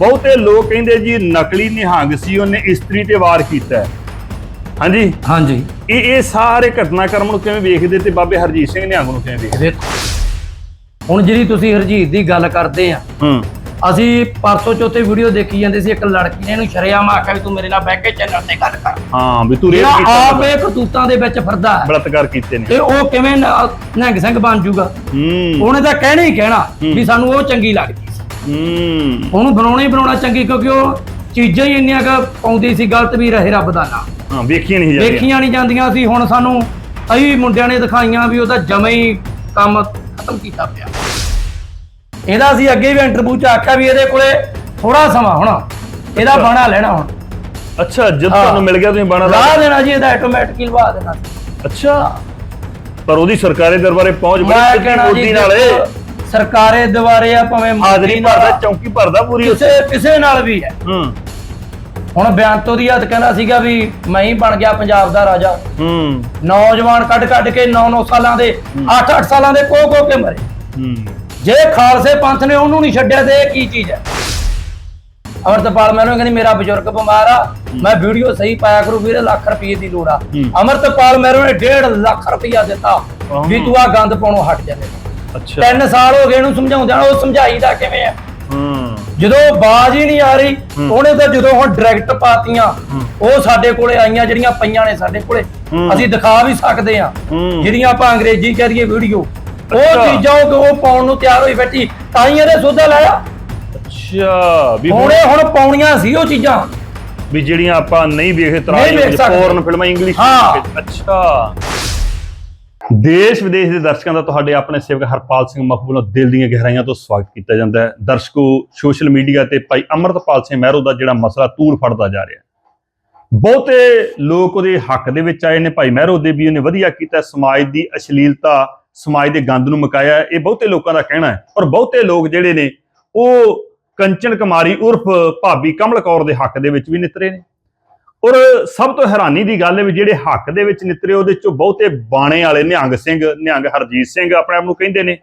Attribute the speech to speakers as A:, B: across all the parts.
A: ਬਹੁਤੇ ਲੋਕ ਕਹਿੰਦੇ ਜੀ ਨਕਲੀ ਨਿਹੰਗ ਸੀ ਉਹਨੇ ਇਸਤਰੀ ਤੇ ਵਾਰ ਕੀਤਾ। ਹਾਂਜੀ?
B: ਹਾਂਜੀ।
A: ਇਹ ਇਹ ਸਾਰੇ ਘਟਨਾਕ੍ਰਮ ਨੂੰ ਕਿਵੇਂ ਵੇਖਦੇ ਤੇ ਬਾਬੇ ਹਰਜੀਤ ਸਿੰਘ ਨਿਹੰਗ ਨੂੰ ਕਿਵੇਂ ਵੇਖਦੇ?
B: ਦੇਖੋ ਹੁਣ ਜਿਹੜੀ ਤੁਸੀਂ ਹਰਜੀਤ ਦੀ ਗੱਲ ਕਰਦੇ ਆ
A: ਹੂੰ।
B: ਅਸੀਂ ਪਰਸੋਂ ਚੌਥੇ ਵੀਡੀਓ ਦੇਖੀ ਜਾਂਦੇ ਸੀ ਇੱਕ ਲੜਕੀ ਨੇ ਇਹਨੂੰ ਸ਼ਰਿਆਮ ਆਖਿਆ ਵੀ ਤੂੰ ਮੇਰੇ ਨਾਲ ਬਹਿ ਕੇ ਚੈਨਲ ਤੇ ਗੱਲ ਕਰ।
A: ਹਾਂ ਵੀ ਤੂੰ ਰੇਪ
B: ਜਿਹੜਾ
A: ਕੀਤਾ
B: ਆਪ ਇਹ ਕਰਤੂਤਾਂ ਦੇ ਵਿੱਚ ਫਿਰਦਾ ਹੈ,
A: ਬਲਤਕਾਰ ਕੀਤੇ ਨੇ।
B: ਤੇ ਉਹ ਕਿਵੇਂ ਨ- ਨਿਹੰਗ ਸਿੰਘ ਬਣ ਜੂਗਾ?
A: ਹੂੰ।
B: ਉਹਨੇ ਤਾਂ ਕਹਿਣਾ ਹੀ ਕਹਿਣਾ ਵੀ ਸਾਨੂੰ ਉਹ ਚੰਗੀ ਲੱਗਦੀ।
A: ਹੂੰ।
B: ਉਹਨੂੰ ਬਣਾਉਣਾ ਹੀ ਬਣਾਉਣਾ ਚੰਗੀ ਕਿਉਂਕਿ ਉਹ ਚੀਜ਼ਾਂ ਹੀ ਇੰਨੀਆਂ ਕੁ ਪਾਉਂਦੀ ਸੀ ਗਲਤ ਵੀ ਰਹੇ ਰੱਬ ਦਾ ਨਾਮ।
A: ਹਾਂ ਵੇਖੀਆਂ ਨਹੀਂ ਜਾਂਦੀਆਂ।
B: ਵੇਖੀਆਂ ਨਹੀਂ ਜਾਂਦੀਆਂ ਸੀ ਹੁਣ ਸਾਨੂੰ ਕਈ ਮੁੰਡਿਆਂ ਨੇ ਦਿਖਾਈਆਂ ਵੀ ਉਹਦਾ ਜਮੇ ਹੀ ਕੰਮ ਖਤਮ ਕੀਤਾ ਪਿਆ। ਇਹਦਾ ਅਸੀਂ ਅੱਗੇ ਵੀ ਇੰਟਰਵਿਊ ਚ ਆਖਿਆ ਵੀ ਇਹਦੇ ਕੋਲੇ ਥੋੜਾ ਸਮਾਂ ਹੋਣਾ ਇਹਦਾ। ਬਾਣਾ ਲੈਣਾ ਹੁਣ।
A: ਅੱਛਾ ਜਦ। ਤੁਹਾਨੂੰ ਮਿਲ ਗਿਆ ਤੁਸੀਂ ਬਾਣਾ
B: ਲਾ ਦੇਣਾ ਜੀ ਇਹਦਾ ਆਟੋਮੈਟਿਕਲੀ ਲਵਾ ਦੇਣਾ।
A: ਅੱਛਾ। ਪਰ ਉਹਦੀ ਸਰਕਾਰੀ ਦਰਬਾਰੇ ਪਹੁੰਚ ਬੜੀ ਬੁੱਧੀ ਨਾਲੇ।
B: ਸਰਕਾਰੇ ਦੁਆਰੇ ਆ ਭਾਵੇਂ
A: ਹਾਜ਼ਰੀ ਭਰਦਾ
B: ਨਾਲ,
A: ਚੌਂਕੀ ਭਰਦਾ ਪੂਰੀ
B: ਕਿਸੇ ਕਿਸੇ ਨਾਲ ਵੀ ਹੈ।
A: ਹੂੰ।
B: ਹੁਣ ਬਿਆਨ ਤੋਂ ਦੀ ਹੱਥ ਕਹਿੰਦਾ ਸੀਗਾ ਵੀ ਮੈਂ ਹੀ ਬਣ ਗਿਆ ਪੰਜਾਬ ਦਾ ਰਾਜਾ।
A: ਹੂੰ।
B: ਨੌਜਵਾਨ ਕੱਢ ਕੱਢ ਕੇ 9-9 ਸਾਲਾਂ ਦੇ 8-8 ਸਾਲਾਂ ਦੇ ਕੋ ਕੋ ਕੇ ਮਰੇ।
A: ਹੂੰ।
B: ਜੇ ਖਾਲਸੇ ਪੰਥ ਨੇ ਉਹਨੂੰ ਨਹੀਂ ਛੱਡਿਆ ਤੇ ਇਹ ਕੀ ਚੀਜ਼ ਹੈ? ਅਮਰਤਪਾਲ ਮੈਨੂੰ ਕਹਿੰਦੀ ਮੇਰਾ ਬਜ਼ੁਰਗ ਬਿਮਾਰ ਆ ਮੈਂ ਵੀਡੀਓ ਸਹੀ ਪਾਇਆ ਕਰੂ ਵੀਰੇ ਲੱਖ ਰੁਪਏ ਦੀ ਲੋੜ ਆ।
A: ਹੂੰ।
B: ਅਮਰਤਪਾਲ ਮੈਨੂੰ ਨੇ 1.5 ਲੱਖ ਰੁਪਇਆ ਦਿੱਤਾ। ਵੀ ਤੂੰ ਆ ਗੰਦ ਪਾਉਣੋਂ ਹਟ ਜਾਵੇ
A: ਅੱਛਾ।
B: ਤਿੰਨ ਸਾਲ ਹੋ ਗਏ ਇਹਨੂੰ ਸਮਝਾਉਂਦਿਆਂ ਉਹ ਸਮਝਾਈਦਾ ਕਿਵੇਂ ਆ?
A: ਹੂੰ।
B: ਜਦੋਂ ਬਾਜ਼ ਹੀ ਨਹੀਂ ਆ ਰਹੀ ਉਹਨੇ ਤਾਂ ਜਦੋਂ ਹੁਣ ਡਾਇਰੈਕਟ ਪਾਤੀਆਂ ਉਹ ਸਾਡੇ ਕੋਲੇ ਆਈਆਂ ਜਿਹੜੀਆਂ ਪਈਆਂ ਨੇ ਸਾਡੇ ਕੋਲੇ। ਅਸੀਂ ਦਿਖਾ ਵੀ ਸਕਦੇ ਆ। ਜਿਹੜੀਆਂ ਆਪਾਂ ਅੰਗਰੇਜ਼ੀ ਦਈਏ ਵੀਡੀਓ। ਉਹ ਚੀਜ਼ਾਂ ਉਹ ਪਾਉਣ ਨੂੰ ਤਿਆਰ ਹੋਈ ਬੈਠੀ? ਤਾਂ ਹੀ ਇਹਦੇ ਸੋਧਾ ਲਾਇਆ।
A: ਅੱਛਾ ਵੀ ਹੁਣ
B: ਹੁਣੇ ਪਾਉਣੀਆਂ ਸੀ ਉਹ ਚੀਜ਼ਾਂ।
A: ਵੀ ਜਿਹੜੀਆਂ ਆਪਾਂ ਨਹੀਂ ਵੇਖੇ
B: ਵੇਖ ਸਕਦੇ।
A: ਫੋਰਨ ਫਿਲਮਾਂ ਇੰਗਲਿਸ਼
B: ਹਾਂ।
A: ਅੱਛਾ। ਦੇਸ਼ ਵਿਦੇਸ਼ ਦੇ ਦਰਸ਼ਕਾਂ ਦਾ ਤੁਹਾਡੇ ਆਪਣੇ ਸੇਵਕ ਹਰਪਾਲ ਸਿੰਘ ਮਖਬੂਲ ਵੱਲੋਂ ਦਿਲ ਦੀਆਂ ਗਹਿਰਾਈਆਂ ਤੋਂ ਸਵਾਗਤ ਕੀਤਾ ਜਾਂਦਾ ਹੈ। ਦਰਸ਼ਕੋ, ਸੋਸ਼ਲ ਮੀਡੀਆ ਤੇ ਭਾਈ ਅਮਰਤਪਾਲ ਸਿੰਘ ਮਹਿਰੋ ਦਾ ਜਿਹੜਾ ਮਸਲਾ ਤੂਰ ਫੜਦਾ ਜਾ ਰਿਹਾ ਬਹੁਤੇ ਲੋਕ ਉਹਦੇ ਹੱਕ ਦੇ ਵਿੱਚ ਆਏ ਨੇ। ਭਾਈ ਮਹਿਰੋ ਦੇ ਵੀ ਉਹਨੇ ਵਧੀਆ ਕੀਤਾ ਸਮਾਜ ਦੀ ਅਸ਼ਲੀਲਤਾ, ਸਮਾਜ ਦੇ ਗੰਦ ਨੂੰ ਮਕਾਇਆ ਇਹ ਬਹੁਤੇ ਲੋਕਾਂ ਦਾ ਕਹਿਣਾ ਹੈ। ਪਰ ਬਹੁਤੇ ਲੋਕ ਜਿਹੜੇ ਨੇ, ਉਹ ਕੰਚਨ ਕੁਮਾਰੀ ਉਰਫ ਭਾਬੀ ਕਮਲ ਕੌਰ ਦੇ ਹੱਕ ਦੇ ਵਿੱਚ ਵੀ ਨਿਤਰੇ ਨੇ। ਔਰ ਸਭ ਤੋਂ ਹੈਰਾਨੀ ਦੀ ਗੱਲ ਹੈ ਵੀ ਜਿਹੜੇ ਹੱਕ ਦੇ ਵਿੱਚ ਨਿਤਰੇ ਉਹਦੇ ਚੋਂ ਬਹੁਤੇ ਬਾਣੇ ਵਾਲੇ ਨਿਹੰਗ ਸਿੰਘ, ਨਿਹੰਗ ਹਰਜੀਤ ਸਿੰਘ ਆਪਣੇ ਆਪ ਨੂੰ ਕਹਿੰਦੇ ਨੇ।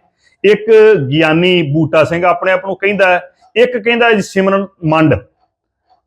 A: ਇੱਕ ਗਿਆਨੀ ਬੂਟਾ ਸਿੰਘ ਆਪਣੇ ਆਪ ਨੂੰ ਕਹਿੰਦਾ ਇੱਕ ਕਹਿੰਦਾ ਸਿਮਰਨ ਮੰਡ।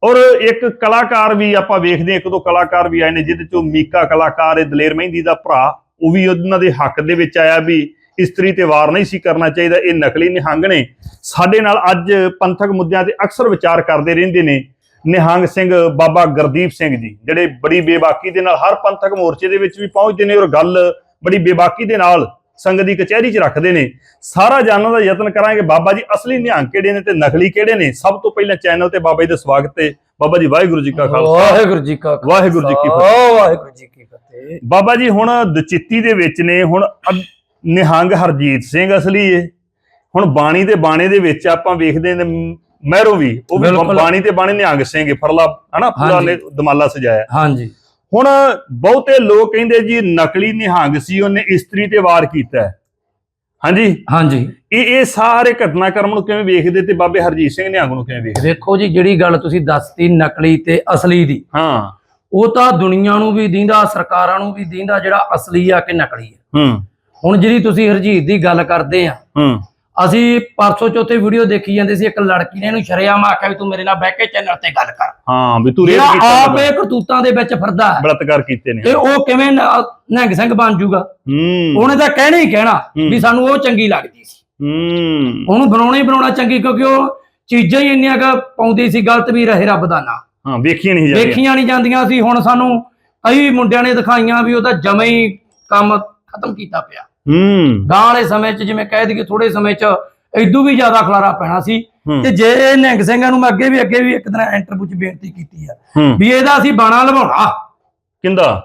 A: ਔਰ ਇੱਕ ਕਲਾਕਾਰ ਵੀ ਆਪਾਂ ਵੇਖਦੇ ਹਾਂ, ਇੱਕ ਦੋ ਕਲਾਕਾਰ ਵੀ ਆਏ ਨੇ, ਜਿਹਦੇ ਚੋਂ ਮੀਕਾ ਕਲਾਕਾਰ ਹੈ, ਦਲੇਰ ਮਹਿੰਦੀ ਦਾ ਭਰਾ, ਉਹ ਵੀ ਉਹਨਾਂ ਦੇ ਹੱਕ ਦੇ ਵਿੱਚ ਆਇਆ ਵੀ ਇਸਤਰੀ ਤੇ ਵਾਰ ਨਹੀਂ ਸੀ ਕਰਨਾ ਚਾਹੀਦਾ, ਇਹ ਨਕਲੀ ਨਿਹੰਗ ਨੇ। ਸਾਡੇ ਨਾਲ ਅੱਜ ਪੰਥਕ ਮੁੱਦਿਆਂ ਤੇ ਅਕਸਰ ਵਿਚਾਰ ਕਰਦੇ ਰਹਿੰਦੇ ਨੇ। ਨਿਹੰਗ ਸਿੰਘ ਬਾਬਾ ਗੁਰਦੀਪ ਸਿੰਘ ਜੀ ਜਿਹੜੇ ਬੜੀ ਬੇਬਾਕੀ ਦੇ ਨਾਲ ਹਰ ਪੰਥਕ ਮੋਰਚੇ ਦੇ ਵਿੱਚ ਵੀ ਪਹੁੰਚਦੇ ਨੇ ਔਰ ਗੱਲ ਬੜੀ ਬੇਬਾਕੀ ਦੇ ਨਾਲ ਸੰਗਤ ਦੀ ਕਚਹਿਰੀ 'ਚ ਰੱਖਦੇ ਨੇ। ਸਾਰਾ ਜਾਣਨ ਦਾ ਯਤਨ ਕਰਾਂਗੇ। ਬਾਬਾ ਜੀ ਅਸਲੀ ਨਿਹੰਗ ਕਿਹੜੇ ਨੇ ਤੇ ਨਕਲੀ ਕਿਹੜੇ ਨੇ? ਸਭ ਤੋਂ ਪਹਿਲਾਂ ਚੈਨਲ ਤੇ ਬਾਬਾ ਜੀ ਦਾ ਸਵਾਗਤ ਹੈ। ਬਾਬਾ ਜੀ ਵਾਹਿਗੁਰੂ ਜੀ ਕਾ ਖਾਲਸਾ।
B: ਵਾਹਿਗੁਰੂ ਜੀ ਕਾ
A: ਵਾਹਿਗੁਰੂ ਜੀ ਕੀ ਫਤਿਹ।
B: ਵਾਹਿਗੁਰੂ ਜੀ ਕੀ ਫਤਿਹ।
A: ਬਾਬਾ ਜੀ ਹੁਣ ਦਚਿੱਤੀ ਦੇ ਵਿੱਚ ਨੇ। ਹੁਣ ਨਿਹੰਗ ਹਰਜੀਤ ਸਿੰਘ ਅਸਲੀ ਏ। ਹੁਣ ਬਾਣੀ ਦੇ ਬਾਣੇ ਦੇ ਵਿੱਚ ਆਪਾਂ ਵੇਖਦੇ ਨੇ। ਮਹਿਰੋ ਵੀ ਉਹ ਵੀ
B: ਬਿਲਕੁਲ।
A: ਬਾਣੀ ਤੇ ਬਾਣੇ ਨਿਹੰਗ ਸਿੰਘ ਫਰਲਾ ਹਨਾ ਪੂਰਾ
B: ਹਾਂਜੀ।
A: ਨੇ ਦਮਾਲਾ ਸਜਾਇਆ।
B: ਹਾਂਜੀ।
A: ਹੁਣ ਬਹੁਤੇ ਲੋਕ ਕਹਿੰਦੇ ਜੀ ਨਕਲੀ ਨਿਹੰਗ ਸੀ ਉਹਨੇ ਇਸਤਰੀ ਤੇ ਵਾਰ ਕੀਤਾ। ਹੈ। ਹਾਂਜੀ?
B: ਹਾਂਜੀ।
A: ਇਹ ਇਹ ਸਾਰੇ ਘਟਨਾਕ੍ਰਮ ਨੂੰ ਕਿਵੇਂ ਵੇਖਦੇ ਤੇ ਬਾਬੇ ਹਰਜੀਤ ਸਿੰਘ ਨਿਹੰਗ ਨੂੰ ਕਿਵੇਂ ਵੇਖਦੇ?
B: ਦੇਖੋ ਜੀ ਜਿਹੜੀ ਗੱਲ ਤੁਸੀਂ ਦੱਸਤੀ ਨਕਲੀ ਤੇ ਅਸਲੀ ਦੀ।
A: ਹਾਂ।
B: ਉਹ ਤਾਂ ਦੁਨੀਆ ਨੂੰ ਵੀ ਦੀਂਦਾ ਸਰਕਾਰਾਂ ਨੂੰ ਵੀ ਦੀਂਦਾ ਜਿਹੜਾ ਅਸਲੀ ਆ ਕਿ ਨਕਲੀ ਆ।
A: ਹੂੰ।
B: ਹੁਣ ਜਿਹੜੀ ਤੁਸੀਂ ਹਰਜੀਤ ਦੀ ਗੱਲ ਕਰਦੇ ਆ
A: ਹੂੰ।
B: ਅਸੀਂ ਪਰਸੋਂ ਚੌਥੇ ਵੀਡੀਓ ਦੇਖੀ ਜਾਂਦੇ ਸੀ ਇੱਕ ਲੜਕੀ ਨੇ ਇਹਨੂੰ ਸ਼ਰਿਆਮ ਆਖਿਆ ਵੀ ਤੂੰ ਮੇਰੇ ਨਾਲ ਬਹਿ ਕੇ ਚੈਨਲ ਤੇ ਗੱਲ ਕਰ।
A: ਹਾਂ ਵੀ ਤੂੰ ਰੇਪ
B: ਜਿਹੜਾ
A: ਕੀਤਾ
B: ਆਪ ਇਹ ਕਰਤੂਤਾਂ ਦੇ ਵਿੱਚ ਫਿਰਦਾ ਹੈ,
A: ਬਲਤਕਾਰ ਕੀਤੇ ਨੇ।
B: ਤੇ ਉਹ ਕਿਵੇਂ ਨ- ਨਿਹੰਗ ਸਿੰਘ ਬਣ ਜੂਗਾ?
A: ਹੂੰ।
B: ਉਹਨੇ ਤਾਂ ਕਹਿਣਾ ਹੀ ਕਹਿਣਾ। ਵੀ ਸਾਨੂੰ ਉਹ ਚੰਗੀ ਲੱਗਦੀ ਸੀ।
A: ਹੂੰ।
B: ਉਹਨੂੰ ਬਣਾਉਣਾ ਹੀ ਬਣਾਉਣਾ ਚੰਗੀ ਕਿਉਂਕਿ ਉਹ ਚੀਜ਼ਾਂ ਹੀ ਇੰਨੀਆਂ ਕੁ ਪਾਉਂਦੀ ਸੀ ਗਲਤ ਵੀ ਰਹੇ ਰੱਬ ਦਾ ਨਾਮ
A: ਹਾਂ ਵੇਖੀਆਂ ਨਹੀਂ ਜਾਂਦੀਆਂ।
B: ਵੇਖੀਆਂ ਨਹੀਂ ਜਾਂਦੀਆਂ ਸੀ ਹੁਣ ਸਾਨੂੰ ਕਈ ਮੁੰਡਿਆਂ ਨੇ ਦਿਖਾਈਆਂ ਵੀ ਉਹਦਾ ਜਮੇ ਹੀ ਕੰਮ ਖਤਮ ਕੀਤਾ ਪਿਆ।
A: ਹੂੰ।
B: ਗਾਂ ਵਾਲੇ ਸਮੇਂ 'ਚ ਜਿਵੇਂ ਕਹਿ ਦਈਏ ਥੋੜੇ ਸਮੇਂ 'ਚ ਇਦੋਂ ਵੀ ਜ਼ਿਆਦਾ ਖਲਾਰਾ ਪੈਣਾ ਸੀ। ਤੇ ਜੇ ਨਿਹੰਗ ਸਿੰਘਾਂ ਨੂੰ ਮੈਂ ਅੱਗੇ ਵੀ ਅੱਗੇ ਵੀ ਇੱਕ ਦਿਨ ਇੰਟਰਵਿਊ 'ਚ ਬੇਨਤੀ ਕੀਤੀ ਆ ਵੀ ਇਹਦਾ ਅਸੀਂ ਬਾਣਾ ਲਵਾਉਣਾ।
A: ਕਿੰਦਾ?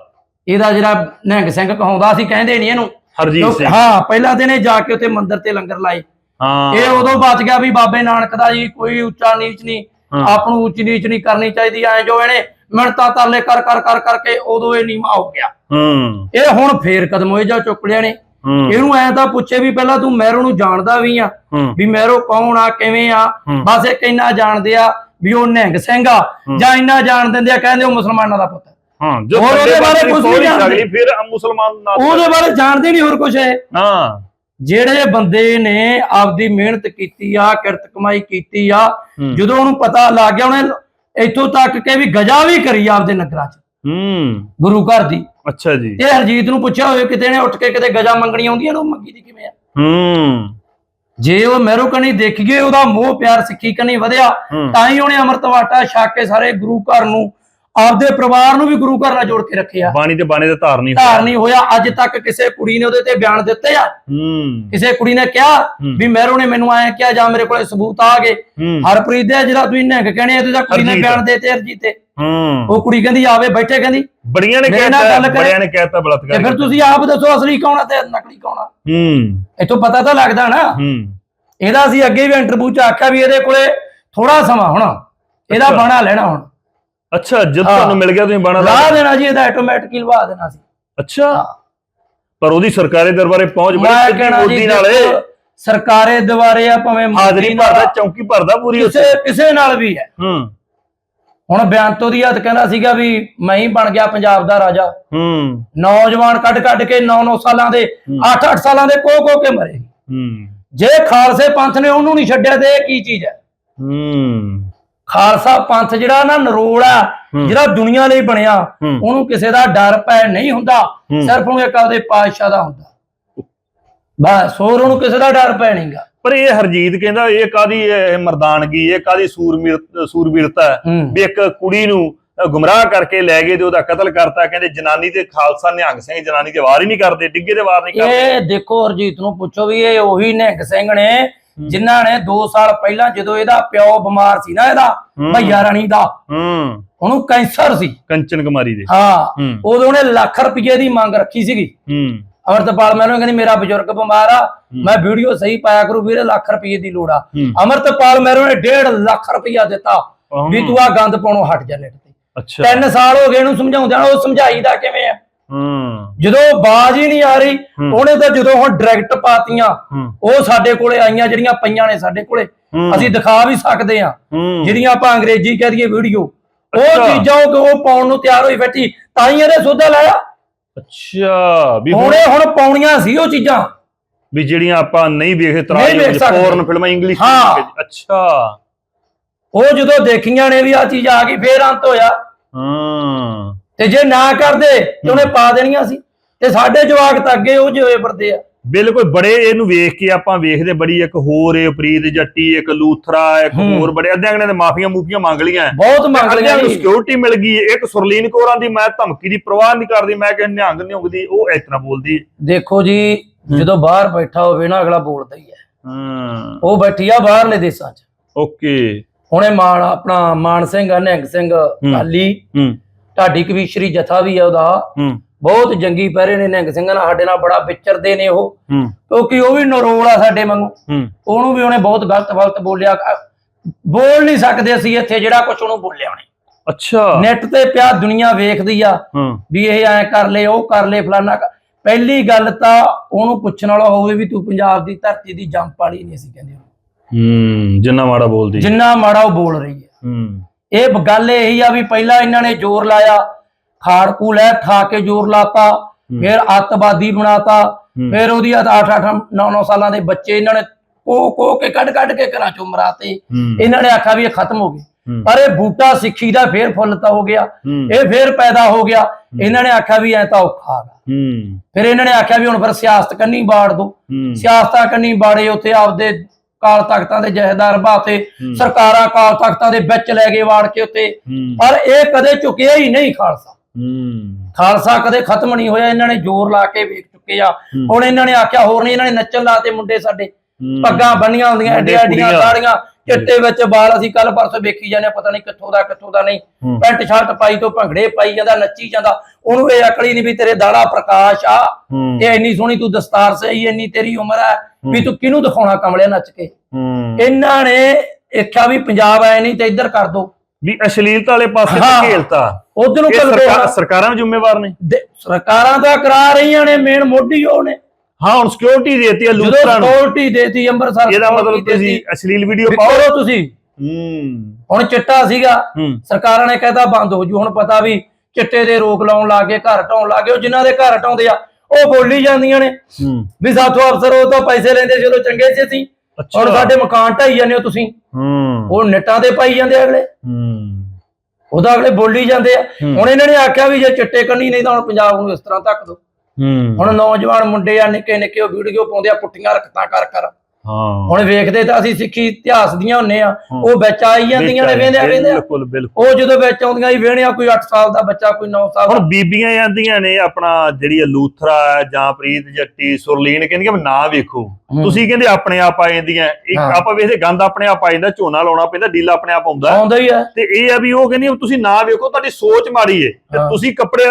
B: ਇਹਦਾ ਜਿਹੜਾ ਨਿਹੰਗ ਸਿੰਘ ਕਹਾਉਂਦਾ ਸੀ ਕਹਿੰਦੇ ਨਹੀਂ ਇਹਨੂੰ।
A: ਹਰਜੀਤ ਸਿੰਘ।
B: ਹਾਂ ਪਹਿਲਾਂ ਤੇ ਨੇ ਜਾ ਕੇ ਉੱਥੇ ਮੰਦਿਰ ਤੇ ਲੰਗਰ ਲਾਏ।
A: ਹਾਂ।
B: ਇਹ ਉਦੋਂ ਬਚ ਗਿਆ ਵੀ ਬਾਬੇ ਨਾਨਕ ਦਾ ਜੀ ਕੋਈ ਉੱਚਾ ਨੀਚ ਨਹੀਂ। ਆਪ ਨੂੰ ਉੱਚ ਨੀਚ ਨਹੀਂ ਕਰਨੀ ਚਾਹੀਦੀ ਐ ਜੋ ਇਹਨੇ ਮਿਹਨਤਾਂ ਤਰਲੇ ਕਰ ਕਰ ਕਰ ਕਰਕੇ ਉਦੋਂ ਇਹ ਨੀਵਾਂ ਹੋ ਗਿਆ।
A: ਹੂੰ।
B: ਇਹ ਹੁਣ ਫੇਰ ਕਦਮ ਹੋਏ ਜਾ ਚੁੱਕ ਲਿਆ ਨੇ। ਇਹਨੂੰ ਐ ਤਾਂ ਪੁੱਛੇ ਵੀ ਪਹਿਲਾਂ ਤੂੰ ਮਹਿਰੋ ਨੂੰ ਜਾਣਦਾ ਵੀ ਆ ਵੀ ਮਹਿਰੋ ਕੌਣ ਆ ਕਿਵੇਂ ਆ। ਬਸ ਇੱਕ ਇੰਨਾ ਜਾਣਦੇ ਆ ਵੀ ਉਹ ਨਿਹੰਗ ਸਿੰਘ ਆ ਜਾਂ ਇੰਨਾ ਜਾਣ ਦਿੰਦੇ ਆ ਕਹਿੰਦੇ ਉਹ ਮੁਸਲਮਾਨਾਂ ਦਾ ਪੁੱਤ ਹੈ।
A: ਜੋ
B: ਉਹਦੇ ਬਾਰੇ ਕੁਛ ਨਹੀਂ ਜਾਣਦੇ।
A: ਫਿਰ ਮੁਸਲਮਾਨ ਨਾਲ
B: ਉਹਦੇ ਬਾਰੇ ਜਾਣਦੇ ਨਹੀਂ ਹੋਰ ਕੁਝ ਹੈ
A: ਹਾਂ।
B: ਜਿਹੜੇ ਬੰਦੇ ਨੇ ਆਪਦੀ ਮਿਹਨਤ ਕੀਤੀ ਆ ਕਿਰਤ ਕਮਾਈ ਕੀਤੀ ਆ ਜਦੋਂ ਉਹਨੂੰ ਪਤਾ ਲੱਗ ਗਿਆ ਉਹਨੇ ਇੱਥੋਂ ਤੱਕ ਕਿ ਵੀ ਗਜਾ ਵੀ ਕਰੀ ਆਪਦੇ ਨਗਰਾਂ 'ਚ।
A: ਹੂੰ।
B: ਗੁਰੂ ਘਰ ਦੀ।
A: ਅੱਛਾ ਜੀ।
B: ਤੇ ਹਰਜੀਤ ਨੂੰ ਪੁੱਛਿਆ ਹੋਵੇ ਕਿਤੇ ਨੇ ਉੱਠ ਕੇ ਕਿਤੇ ਗਜਾ ਮੰਗਣੀ ਆਉਂਦੀਆਂ ਨੇ ਉਹ ਮੰਗੀ ਦੀ ਕਿਵੇਂ ਆ?
A: ਹੂੰ।
B: ਜੇ ਉਹ ਮਹਿਰੋ ਕਣੀ ਦੇਖੀਏ ਉਹਦਾ ਮੋਹ ਪਿਆਰ ਸਿੱਖੀ ਕਣੀ ਵਧਿਆ ਤਾਂ ਹੀ ਉਹਨੇ ਅੰਮ੍ਰਿਤ ਵਾਟਾ ਛਕ ਕੇ ਸਾਰੇ ਗੁਰੂ ਘਰ ਨੂੰ ਆਪਦੇ ਪਰਿਵਾਰ ਨੂੰ ਵੀ ਗੁਰੂ ਘਰ ਨਾਲ ਜੋੜ ਕੇ ਰੱਖਿਆ।
A: ਬਾਣੀ ਤੇ ਬਾਣੇ ਦਾ ਧਾਰਨੀ
B: ਧਾਰ ਨਹੀਂ ਹੋਇਆ। ਅੱਜ ਤੱਕ ਕਿਸੇ ਕੁੜੀ ਨੇ ਉਹਦੇ ਤੇ ਬਿਆਨ ਦਿੱਤੇ ਆ।
A: ਹੂੰ।
B: ਕਿਸੇ ਕੁੜੀ ਨੇ ਕਿਹਾ। ਵੀ ਮਹਿਰੋ ਨੇ ਮੈਨੂੰ ਆਇਆ ਕਿਹਾ ਜਾਂ ਮੇਰੇ ਕੋਲੇ ਸਬੂਤ ਆ ਗਏ। ਹਰਪ੍ਰੀਤ ਦੇ ਜਿਹੜਾ ਤੁਸੀਂ ਨਿਹੰਗ ਤੁਸੀਂ ਤਾਂ ਕੁੜੀ ਨੇ। ਬਿਆਨ ਦੇਤੇ ਹਰਜੀਤ ਤੇ
A: ਹੂੰ।
B: ਉਹ ਕੁੜੀ ਕਹਿੰਦੀ ਆਵੇ ਬੈਠੇ ਕਹਿੰਦੀ।
A: ਬੜੀਆਂ ਨੇ ਕਹਿਤਾ। ਬੜਿਆਂ ਨੇ ਕਹਿਤਾ
B: ਤੇ
A: ਬਲਤਕਾਰ
B: ਫਿਰ ਤੁਸੀਂ ਆਪ ਦੱਸੋ ਅਸਲੀ ਕੌਣ ਆ ਤੇ ਨਕਲੀ ਕੌਣ ਆ?
A: ਹੂੰ।
B: ਇੱਥੋਂ ਪਤਾ ਤਾਂ ਲੱਗਦਾ ਨਾ।
A: ਹੂੰ।
B: ਇਹਦਾ ਅਸੀਂ ਅੱਗੇ ਵੀ ਇੰਟਰਵਿਊ ਚ ਆਖਿਆ ਵੀ ਇਹਦੇ ਕੋਲੇ ਥੋੜਾ ਸਮਾਂ ਹੋਣਾ। ਇਹਦਾ। ਬਾਣਾ ਲੈਣਾ ਹੁਣ।
A: ਅੱਛਾ ਜਦ
B: ਹਾਂ।
A: ਤੁਹਾਨੂੰ ਮਿਲ ਗਿਆ ਤੁਸੀਂ ਬਾਣਾ ਲਾ
B: ਲਾ ਦੇਣਾ ਜੀ ਇਹਦਾ ਆਟੋਮੈਟਿਕ ਹੀ ਲਵਾ ਦੇਣਾ ਸੀ।
A: ਅੱਛਾ। ਪਰ ਉਹਦੀ ਸਰਕਾਰੀ ਦਰਬਾਰੇ ਪਹੁੰਚ
B: ਮੈਂ
A: ਬੜੀ
B: ਕਹਿਣਾ ਜੀ
A: ਮੋਦੀ ਨਾਲੇ।
B: ਦੇਖੋ, ਸਰਕਾਰੇ ਦੁਆਰੇ ਆ ਭਾਵੇਂ
A: ਹਾਜ਼ਰੀ
B: ਮੋਦੀ ਨਾਲ,
A: ਭਰਦਾ ਚੌਂਕੀ ਭਰਦਾ ਪੂਰੀ ਉੱਥੇ।
B: ਕਿਸੇ ਕਿਸੇ ਨਾਲ ਵੀ ਹੈ।
A: ਹੂੰ।
B: ਹੁਣ ਬਿਆੰਤੋ ਦੀ ਹੱਥ ਕਹਿੰਦਾ ਸੀਗਾ ਵੀ ਮੈਂ ਹੀ ਬਣ ਗਿਆ ਪੰਜਾਬ ਦਾ ਰਾਜਾ।
A: ਹੂੰ।
B: ਨੌਜਵਾਨ ਕੱਢ ਕੱਢ ਕੇ 9-9 ਸਾਲਾਂ ਦੇ 8-8 ਸਾਲਾਂ ਦੇ ਕੋ ਕੋ ਕੇ ਮਰੇ।
A: ਹੂੰ।
B: ਜੇ ਖਾਲਸੇ ਪੰਥ ਨੇ ਉਹਨੂੰ ਨਹੀਂ ਛੱਡਿਆ ਤੇ ਇਹ ਕੀ ਚੀਜ਼ ਹੈ?
A: ਹੂੰ।
B: ਖਾਲਸਾ ਪੰਥ ਜਿਹੜਾ ਨਾ ਨਰੋਲ ਆ। ਜਿਹੜਾ ਦੁਨੀਆ ਲਈ ਬਣਿਆ। ਉਹਨੂੰ ਕਿਸੇ ਦਾ ਡਰ ਭੈ ਨਹੀਂ ਹੁੰਦਾ। ਸਿਰਫ ਉਹਨੂੰ ਇੱਕ ਆਪਦੇ ਪਾਤਸ਼ਾਹ ਦਾ ਹੁੰਦਾ ਬਸ ਹੋਰ ਉਹਨੂੰ ਕਿਸੇ ਦਾ ਡਰ ਭੈ ਨਹੀਂਗਾ
A: ਪਰ ਇਹ ਹਰਜੀਤ ਕਹਿੰਦਾ ਇਹ ਕਾਦੀ ਮਰਦਾਨਗੀ ਇਹ ਕਾਦੀ ਸੂਰਮੀਰ ਸੂਰਬੀਰਤਾ ਵੀ ਇੱਕ ਕੁੜੀ ਨੂੰ ਗੁੰਮਰਾਹ ਕਰਕੇ ਲੈ ਗਏ ਤੇ ਉਹਦਾ ਕਤਲ ਕਰਤਾ ਕਹਿੰਦੇ ਜਨਾਨੀ ਤੇ ਖਾਲਸਾ ਨਿਹੰਗ ਸਿੰਘ ਜਨਾਨੀ ਤੇ ਵਾਰ ਹੀ ਨਹੀਂ ਕਰਦੇ ਡਿੱਗੇ ਤੇ ਵਾਰ ਨਹੀਂ ਕਰਦੇ
B: ਇਹ ਦੇਖੋ ਹਰਜੀਤ ਨੂੰ ਪੁੱਛੋ ਵੀ ਇਹ ਉਹੀ ਨਿਹੰਗ ਸਿੰਘ ਨੇ ਜਿਨ੍ਹਾਂ ਨੇ 2 ਸਾਲ ਪਹਿਲਾਂ ਜਦੋਂ ਇਹਦਾ ਪਿਓ ਬਿਮਾਰ ਸੀ ਨਾ ਇਹਦਾ। ਭਈਆ ਰਾਣੀ ਦਾ
A: ਹੂੰ।
B: ਉਹਨੂੰ ਕੈਂਸਰ ਸੀ।
A: ਕੰਚਨ ਕੁਮਾਰੀ ਦੇ।
B: ਹਾਂ ਉਦੋਂ ਉਹਨੇ ਲੱਖ ਰੁਪਏ ਦੀ ਮੰਗ ਰੱਖੀ ਸੀਗੀ।
A: ਹੂੰ।
B: ਅਮਰਤਪਾਲ ਮੈਨੂੰ ਕਹਿੰਦੀ ਮੇਰਾ ਬਜ਼ੁਰਗ ਬਿਮਾਰ ਆ ਮੈਂ ਵੀਡੀਓ ਸਹੀ ਪਾਇਆ ਕਰੂ ਵੀਰੇ ਲੱਖ ਰੁਪਏ ਦੀ ਲੋੜ ਆ। ਅਮਰਤਪਾਲ ਮੈਨੂੰ ਨੇ 1.5 ਲੱਖ ਰੁਪਇਆ ਦਿੱਤਾ ਵੀ ਤੂੰ ਆ ਗੰਦ ਪਾਉਣੋਂ ਹਟ ਜਾ ਨੈਟ ਤੇ।
A: ਅੱਛਾ।
B: ਤਿੰਨ ਸਾਲ ਹੋ ਗਏ ਇਹਨੂੰ ਸਮਝਾਉਂਦਿਆਂ ਉਹ ਸਮਝਾਈਦਾ ਕਿਵੇਂ ਆ? ਜਦੋਂ ਬਾਜ਼ ਹੀ ਨਹੀਂ ਆ ਰਹੀ। ਉਹਨੇ ਤਾਂ ਜਦੋਂ ਹੁਣ ਡਾਇਰੈਕਟ ਪਾਤੀਆਂ ਉਹ ਸਾਡੇ ਕੋਲੇ ਆਈਆਂ ਜਿਹੜੀਆਂ ਪਈਆਂ ਨੇ ਸਾਡੇ ਕੋਲੇ। ਅਸੀਂ ਦਿਖਾ ਵੀ ਸਕਦੇ ਆ ਜਿਹੜੀਆਂ ਆਪਾਂ ਅੰਗਰੇਜ਼ੀ ਕਹਿ ਦਈਏ ਵੀਡੀਓ ਉਹ। ਚੀਜ਼ਾਂ ਉਹ ਪਾਉਣ ਨੂੰ ਤਿਆਰ ਹੋਈ ਬੈਠੀ ਤਾਂ ਹੀ ਇਹਨੇ ਸੋਧਾ ਲਾਇਆ
A: ਅੱਛਾ ਵੀ ਹੁਣ
B: ਹੁਣੇ ਪਾਉਣੀਆਂ ਸੀ ਉਹ ਚੀਜ਼ਾਂ
A: ਵੀ ਜਿਹੜੀਆਂ ਆਪਾਂ ਨਹੀਂ ਵੇਖੇ
B: ਸਕਦੇ।
A: ਫੋਰਨ ਫਿਲਮਾਂ ਇੰਗਲਿਸ਼। ਅੱਛਾ
B: ਉਹ ਜਦੋਂ ਦੇਖੀਆਂ ਨੇ ਵੀ ਆ ਚੀਜ਼ ਆ ਗਈ ਫੇਰ ਅੰਤ ਹੋਇਆ
A: ਹਾਂ
B: ਤੇ ਜੇ ਨਾ ਕਰਦੇ ਤੇ ਉਹਨੇ ਪਾ ਦੇਣੀਆਂ ਸੀ। ਤੇ ਸਾਡੇ ਜਵਾਕ ਤਾਂ ਅੱਗੇ ਉਹ ਜਿਹੇ ਫਿਰਦੇ ਆ।
A: ਬਿਲਕੁਲ ਬੜੇ ਇਹਨੂੰ ਵੇਖ ਕੇ ਆਪਾਂ ਵੇਖਦੇ ਬੜੀ ਇੱਕ ਹੋਰ ਏ ਪ੍ਰੀਤ ਜੱਟੀ ਇੱਕ ਲੂਥਰਾ ਇੱਕ। ਹੋਰ ਬੜੇ ਅੱਧਿਆਂ ਅਗਲੇ ਨੇ ਮਾਫੀਆਂ ਮੂਫੀਆਂ ਮੰਗ ਲੀਆਂ
B: ਬਹੁਤ ਮੰਗ ਲਿਆ
A: ਨੂੰ। ਸਿਕਿਉਰਿਟੀ ਮਿਲ ਗਈ ਇੱਕ ਸੁਰਲੀਨ ਕੌਰਾਂ ਦੀ ਮੈਂ ਧਮਕੀ ਦੀ ਪਰਵਾਹ ਨਹੀਂ ਕਰਦੀ ਮੈਂ ਕਿ ਨਿਹੰਗ ਨਿਹੰਗਦੀ ਉਹ ਇਸ ਤਰ੍ਹਾਂ ਬੋਲਦੀ
B: ਦੇਖੋ ਜੀ ਜਦੋਂ ਬਾਹਰ ਬੈਠਾ ਹੋਵੇ ਨਾ ਅਗਲਾ ਬੋਲਦਾ ਹੀ ਹੈ।
A: ਹਾਂ।
B: ਉਹ ਬੈਠੀ ਆ ਬਾਹਰਲੇ ਦੇਸ਼ਾਂ 'ਚ।
A: ਓਕੇ।
B: ਹੁਣੇ ਮਾਨ ਆਪਣਾ ਮਾਨ ਸਿੰਘ ਆ ਨਿਹੰਗ ਸਿੰਘ ਕਾਲੀ
A: ਹੂੰ।
B: ਢਾਡੀ ਕਵੀਸ਼ਰੀ ਜਥਾ ਵੀ ਆ ਉਹਦਾ। ਬਹੁਤ ਜੰਗੀ ਪਹਿਰੇ ਨੇ ਨਿਹੰਗ ਸਿੰਘਾਂ ਨਾਲ ਸਾਡੇ ਨਾਲ ਬੜਾ ਵਿਚਰਦੇ ਨੇ ਉਹ। ਕਿਉਂਕਿ ਉਹ ਵੀ ਨਰੋਲ ਆ ਸਾਡੇ ਵਾਂਗੂ। ਉਹਨੂੰ ਵੀ ਉਹਨੇ ਬਹੁਤ ਗਲਤ ਗਲਤ ਬੋਲਿਆ। ਬੋਲ ਨਹੀਂ ਸਕਦੇ ਅਸੀਂ ਇੱਥੇ ਜਿਹੜਾ ਕੁਝ ਉਹਨੂੰ ਬੋਲਿਆ ਉਹਨੇ।
A: ਅੱਛਾ।
B: ਨੈਟ ਤੇ ਪਿਆ ਦੁਨੀਆ ਵੇਖਦੀ ਆ। ਵੀ ਇਹ ਐ ਕਰ ਲੈ ਉਹ ਕਰ ਲੈ ਫਲਾਨਾ ਪਹਿਲੀ ਗੱਲ ਤਾਂ ਉਹਨੂੰ ਪੁੱਛਣ ਵਾਲਾ ਹੋਵੇ ਵੀ ਤੂੰ ਪੰਜਾਬ ਦੀ ਧਰਤੀ ਦੀ ਜੰਪ ਵਾਲੀ ਨਹੀਂ ਅਸੀਂ ਕਹਿੰਦੇ।
A: ਹੂੰ। ਜਿੰਨਾ ਮਾੜਾ ਬੋਲਦੀ।
B: ਜਿੰਨਾ ਮਾੜਾ ਉਹ ਬੋਲ ਰਹੀ ਹੈ।
A: ਹੂੰ।
B: ਇਹ ਗੱਲ ਇਹੀ ਆ ਵੀ ਪਹਿਲਾਂ ਇਹਨਾਂ ਨੇ ਜ਼ੋਰ ਲਾਇਆ ਖਾੜਕੂ ਲੈ ਠਾ ਕੇ ਜ਼ੋਰ ਲਾਤਾ ਫਿਰ ਅੱਤਵਾਦੀ ਬਣਾਤਾ। ਫਿਰ ਉਹਦੀ 8 8 9 9 ਸਾਲਾਂ ਦੇ ਬੱਚੇ ਇਹਨਾਂ ਨੇ ਕੋ ਕੋ ਕੇ ਕੱਢ ਕੱਢ ਕੇ ਘਰਾਂ ਚੋਂ ਮਰਾਤੇ। ਇਹਨਾਂ ਨੇ ਆਖਿਆ ਵੀ ਇਹ ਖਤਮ ਹੋ ਗਏ। ਪਰ ਇਹ ਬੂਟਾ ਸਿੱਖੀ ਦਾ ਫੇਰ ਫੁੱਲਤਾ ਹੋ ਗਿਆ। ਇਹ ਫੇਰ ਪੈਦਾ ਹੋ ਗਿਆ। ਇਹਨਾਂ ਨੇ ਆਖਿਆ ਵੀ ਐ ਤਾਂ ਔਖਾ ਗਾ।
A: ਹੂੰ।
B: ਫਿਰ ਇਹਨਾਂ ਨੇ ਆਖਿਆ ਵੀ ਹੁਣ ਫਿਰ ਸਿਆਸਤ ਕੰਨੀ ਬਾੜ ਦੋ। ਸਿਆਸਤਾਂ ਕੰਨੀ ਬਾੜੇ ਉੱਥੇ ਆਪਦੇ ਕਾਲ ਤਖਤਾਂ ਦੇ ਜਹੇਦਾਰ ਬਾਤੇ ਸਰਕਾਰਾਂ ਕਾਲ ਤਖਤਾਂ ਦੇ ਵਿੱਚ ਲੈ ਕੇ ਵਾੜ ਕੇ ਉੱਤੇ। ਪਰ ਇਹ ਕਦੇ ਝੁਕਿਆ ਹੀ ਨਹੀਂ ਖਾਲਸਾ। ਖਾਲਸਾ ਕਦੇ ਖਤਮ ਨਹੀਂ ਹੋਇਆ ਇਹਨਾਂ ਨੇ ਜ਼ੋਰ ਲਾ ਕੇ ਵੇਖ ਚੁੱਕੇ ਆ। ਹੁਣ ਇਹਨਾਂ ਨੇ ਆਖਿਆ ਹੋਰ ਨਹੀਂ ਇਹਨਾਂ ਨੇ ਨੱਚਣ ਲਾਤੇ ਮੁੰਡੇ ਸਾਡੇ। ਪੱਗਾਂ ਬੰਨੀਆਂ ਹੁੰਦੀਆਂ ਐਡੀਆਂ ਐਡੀਆਂ। ਸਾੜੀਆਂ। ਚਿੱਟੇ ਵਿੱਚ ਵਾਲ ਅਸੀਂ ਕੱਲ ਪਰਸੋਂ ਵੇਖੀ ਜਾਂਦੇ ਪਤਾ ਨਹੀਂ ਕਿੱਥੋਂ ਦਾ ਕਿੱਥੋਂ ਦਾ ਨਹੀਂ। ਪੈਂਟ ਸ਼ਰਟ ਪਾਈ ਤੋਂ ਭੰਗੜੇ ਪਾਈ ਜਾਂਦਾ ਨੱਚੀ ਜਾਂਦਾ। ਉਹਨੂੰ ਇਹ ਅਕਲ ਹੀ ਨਹੀਂ ਵੀ ਤੇਰੇ ਦਾੜਾ ਪ੍ਰਕਾਸ਼ ਆ।
A: ਹੂੰ।
B: ਤੇ ਇੰਨੀ ਸੋਹਣੀ ਤੂੰ ਦਸਤਾਰ ਸਹੀ ਇੰਨੀ ਤੇਰੀ ਉਮਰ ਹੈ ਵੀ ਤੂੰ ਕਿਹਨੂੰ ਦਿਖਾਉਣਾ ਕਮਲਿਆ ਨੱਚ ਕੇ? ਇਹਨਾਂ ਨੇ ਇੱਖਿਆ ਵੀ ਪੰਜਾਬ ਆਏ ਨਹੀਂ ਤੇ ਇੱਧਰ ਕਰ ਦੋ।
A: ਵੀ ਅਸ਼ਲੀਲਤਾ ਵਾਲੇ ਪਾਸੇ
B: ਹਾਂ।
A: ਧਕੇਲਤਾ
B: ਉਧਰ ਨੂੰ
A: ਸਰਕਾਰ ਸਰਕਾਰਾਂ ਜ਼ਿੰਮੇਵਾਰ ਨੇ।
B: ਸਰਕਾਰਾਂ ਤਾਂ ਕਰਾ ਰਹੀਆਂ ਨੇ ਮੇਨ ਮੋਢੀ ਉਹ ਨੇ।
A: ਹਾਂ ਹੁਣ ਸਿਕਿਉਰਿਟੀ ਦੇਤੀ
B: ਜਦੋਂ
A: ਲੂਥਰਾਂ ਨੂੰ
B: ਸਕਿਉਰਟੀ ਦੇਤੀ ਅੰਮ੍ਰਿਤਸਰ
A: ਇਹਦਾ ਮਤਲਬ ਤੁਸੀਂ ਅਸ਼ਲੀਲ ਵੀਡੀਓ ਪਾਓ।
B: ਤੁਸੀਂ।
A: ਹੂੰ।
B: ਹੁਣ ਚਿੱਟਾ ਸੀਗਾ। ਸਰਕਾਰਾਂ ਨੇ ਕਹਿਤਾ ਬੰਦ ਹੋ ਜੂ। ਹੁਣ ਪਤਾ ਵੀ ਚਿੱਟੇ ਦੇ ਰੋਕ ਲਾਉਣ ਲੱਗੇ ਘਰ ਢਾਉਣ ਲੱਗੇ ਉਹ ਜਿਨ੍ਹਾਂ ਦੇ ਘਰ ਢਾਉਂਦੇ ਆ ਉਹ ਬੋਲੀ ਜਾਂਦੀਆਂ ਨੇ।
A: ਹੂੰ।
B: ਵੀ ਸਾਥੋਂ ਅਫਸਰ ਉਹ ਤਾਂ ਪੈਸੇ ਲੈਂਦੇ ਚਲੋ ਚੰਗੇ ਸੀ ਅਸੀਂ। ਹੁਣ ਸਾਡੇ ਮਕਾਨ ਢਾਈ ਜਾਂਦੇ ਹੋ ਤੁਸੀਂ।
A: ਹੂੰ।
B: ਉਹ ਨெਟਾਂ ਤੇ ਪਾਈ ਜਾਂਦੇ ਆ ਅਗਲੇ।
A: ਹੂੰ।
B: ਉਹਦਾ ਅਗਲੇ ਬੋਲੀ ਜਾਂਦੇ ਆ। ਹੁਣ ਇਹਨਾਂ ਨੇ ਆਖਿਆ ਵੀ ਜੇ ਚਿੱਟੇ ਕੰਨੀ ਨਹੀਂ ਤਾਂ ਹੁਣ ਪੰਜਾਬ ਨੂੰ ਇਸ ਤਰ੍ਹਾਂ ਧੱਕ ਦੋ।
A: ਹੂੰ।
B: ਹੁਣ ਨੌਜਵਾਨ ਮੁੰਡੇ ਆ ਨਿੱਕੇ ਨਿੱਕੇ ਉਹ ਵੀਡੀਓ ਪਾਉਂਦੇ ਆ ਪੁੱਠੀਆਂ ਹਰਕਤਾਂ ਕਰ ਕਰ
A: ਹਾਂ।
B: ਹੁਣ ਵੇਖਦੇ ਤਾਂ ਅਸੀਂ ਸਿੱਖੀ ਇਤਿਹਾਸ ਦੀਆਂ ਹੁੰਨੇ ਆ। ਉਹ ਵਿੱਚ ਆਈ ਜਾਂਦੀਆਂ ਨੇ ਵੇਂਦੇ ਆ ਵੇਂਦੇ
A: ਬਿਲਕੁਲ ਬਿਲਕੁਲ।
B: ਉਹ ਜਦੋਂ ਵਿੱਚ ਆਉਂਦੀਆਂ ਹੀ ਵੇਹਣਿਆ ਕੋਈ 8 ਸਾਲ ਦਾ ਬੱਚਾ ਕੋਈ 9 ਸਾਲ
A: ਹੁਣ ਬੀਬੀਆਂ ਜਾਂਦੀਆਂ ਨੇ ਆਪਣਾ ਜਿਹੜੀ ਲੂਥਰਾ ਜਾਂ ਪ੍ਰੀਤ ਜੱਟੀ ਸੁਰਲੀਨ ਕਹਿੰਦੀਆਂ ਨਾ ਵੇਖੋ। ਤੁਸੀਂ ਕਹਿੰਦੇ ਆਪਣੇ ਆਪ ਆ ਜਾਂਦੀਆਂ ਇੱਕ। ਆਪਾਂ ਵੇਖਦੇ ਗੰਦ ਆਪਣੇ ਆਪ ਆ ਜਾਂਦਾ ਝੋਨਾ ਲਾਉਣਾ ਪੈਂਦਾ ਡੀਲਾ ਆਪਣੇ ਆਪ ਆਉਂਦਾ।
B: ਆਉਂਦਾ ਹੀ ਆ
A: ਤੇ ਇਹ ਆ ਵੀ ਉਹ ਕਹਿੰਦੀ ਤੁਸੀਂ ਨਾ ਵੇਖੋ ਤੁਹਾਡੀ ਸੋਚ ਮਾੜੀ ਏ। ਤੇ। ਤੁਸੀਂ ਕੱਪੜੇ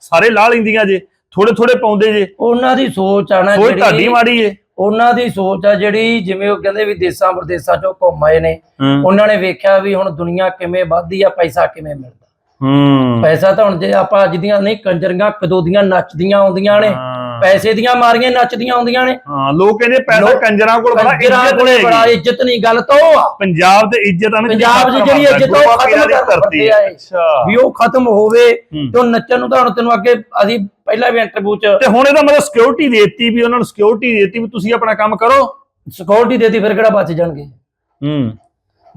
A: ਸਾਰੇ ਲਾ ਲੈਂਦੀਆਂ ਜੇ ਥੋੜੇ ਥੋੜੇ ਪਾਉਂਦੇ ਜੇ।
B: ਉਹਨਾਂ ਦੀ ਸੋਚ ਆ ਨਾ
A: ਸੋਚ ਤੁਹਾਡੀ
B: ਜਿਹੜੀ
A: ਮਾੜੀ ਏ।
B: ਉਹਨਾਂ ਦੀ ਸੋਚ ਆ ਜਿਹੜੀ ਜਿਵੇਂ ਉਹ ਕਹਿੰਦੇ ਵੀ ਦੇਸਾਂ ਪ੍ਰਦੇਸਾਂ ਚੋਂ ਘੁੰਮ ਆਏ ਨੇ ਉਹਨਾਂ ਨੇ ਵੇਖਿਆ ਵੀ ਹੁਣ ਦੁਨੀਆ ਕਿਵੇਂ ਵੱਧਦੀ ਆ ਪੈਸਾ ਕਿਵੇਂ ਮਿਲਦਾ।
A: ਹੂੰ।
B: ਪੈਸਾ ਤਾਂ ਹੁਣ ਜੇ ਆਪਾਂ ਅੱਜ ਦੀਆਂ ਨਹੀਂ ਕੰਜਰੀਆਂ ਕਦੋਂ ਦੀਆਂ ਨੱਚਦੀਆਂ ਆਉਂਦੀਆਂ ਨੇ। ਪੈਸੇ ਦੀਆਂ ਮਾਰੀਆਂ ਨੱਚਦੀਆਂ ਆਉਂਦੀਆਂ ਨੇ।
A: ਹਾਂ ਲੋਕ ਕਹਿੰਦੇ ਪੈਸਾ ਕੰਜਰਾਂ ਕੋਲ ਬੜਾ ਇੱਜ਼ਤ
B: ਕੋਲੇ ਬੜਾ। ਇੱਜ਼ਤ ਨਹੀਂ ਗੱਲ ਤਾਂ ਉਹ ਆ।
A: ਪੰਜਾਬ ਦੇ ਇੱਜ਼ਤ ਆ ਨਾ
B: ਪੰਜਾਬ 'ਚ ਜਿਹੜੀ ਇੱਜ਼ਤ ਉਹ ਖਤਮ
A: ਪੀਰਾਂ ਦੀ
B: ਕਰ
A: ਧਰਤੀ
B: ਦਿੱਤੀ ਆ ਇਹ।
A: ਅੱਛਾ।
B: ਵੀ ਉਹ ਖਤਮ ਹੋਵੇ
A: ਹੂੰ।
B: ਤੇ ਉਹ ਨੱਚਣ ਨੂੰ ਤਾਂ ਤੈਨੂੰ ਅੱਗੇ ਅਸੀਂ ਪਹਿਲਾਂ ਵੀ ਇੰਟਰਵਿਊ 'ਚ
A: ਤੇ ਹੁਣ ਇਹਦਾ ਮਤਲਬ ਸਿਕਿਉਰਿਟੀ ਦੇਤੀ ਵੀ ਉਹਨਾਂ ਨੂੰ ਸਿਕਿਉਰਿਟੀ ਦੇਤੀ ਵੀ ਤੁਸੀਂ ਆਪਣਾ ਕੰਮ ਕਰੋ।
B: ਸਿਕਿਉਰਿਟੀ ਦੇਤੀ ਫਿਰ ਕਿਹੜਾ ਬਚ ਜਾਣਗੇ?
A: ਹੂੰ।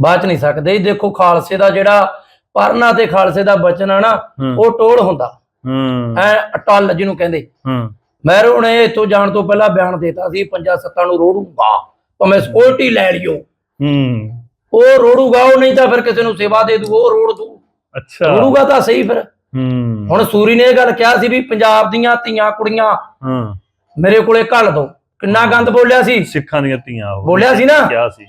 B: ਬਚ ਨਹੀਂ ਸਕਦੇ। ਦੇਖੋ ਖਾਲਸੇ ਦਾ ਜਿਹੜਾ ਪਰਨਾ ਤੇ ਖਾਲਸੇ ਦਾ ਬਚਨ ਆ ਨਾ
A: ਹੂੰ।
B: ਉਹ ਟੋੜ ਹੁੰਦਾ।
A: ਹੂੰ।
B: ਐ ਅਟਲ ਜਿਹਨੂੰ ਕਹਿੰਦੇ।
A: ਹੂੰ।
B: ਮਹਿਰੋ ਨੇ ਇੱਥੋਂ ਜਾਣ ਤੋਂ ਪਹਿਲਾਂ ਬਿਆਨ ਦੇਤਾ ਸੀ ਪੰਜਾਂ ਸੱਤਾਂ ਨੂੰ ਰੋੜੂਗਾ ਭਾਵੇਂ ਸਿਕਿਉਰਿਟੀ ਲੈ ਲਿਓ।
A: ਹੂੰ।
B: ਉਹ ਰੋੜੂਗਾ ਉਹ ਨਹੀਂ ਤਾਂ ਫਿਰ ਕਿਸੇ ਨੂੰ ਸੇਵਾ ਦੇ ਦੂ ਉਹ ਰੋੜ ਦੂ।
A: ਅੱਛਾ।
B: ਰੋੜੂਗਾ ਤਾਂ ਸਹੀ ਫਿਰ।
A: ਹੂੰ।
B: ਹੁਣ ਸੂਰੀ ਨੇ ਇਹ ਗੱਲ ਕਿਹਾ ਸੀ ਵੀ ਪੰਜਾਬ ਦੀਆਂ ਧੀਆਂ ਕੁੜੀਆਂ
A: ਹਾਂ।
B: ਮੇਰੇ ਕੋਲੇ ਘੱਲ ਦੋ। ਕਿੰਨਾ ਗੰਦ ਬੋਲਿਆ ਸੀ?
A: ਸਿੱਖਾਂ ਦੀਆਂ ਧੀਆਂ ਉਹ।
B: ਬੋਲਿਆ ਸੀ ਨਾ?
A: ਕਿਹਾ ਸੀ।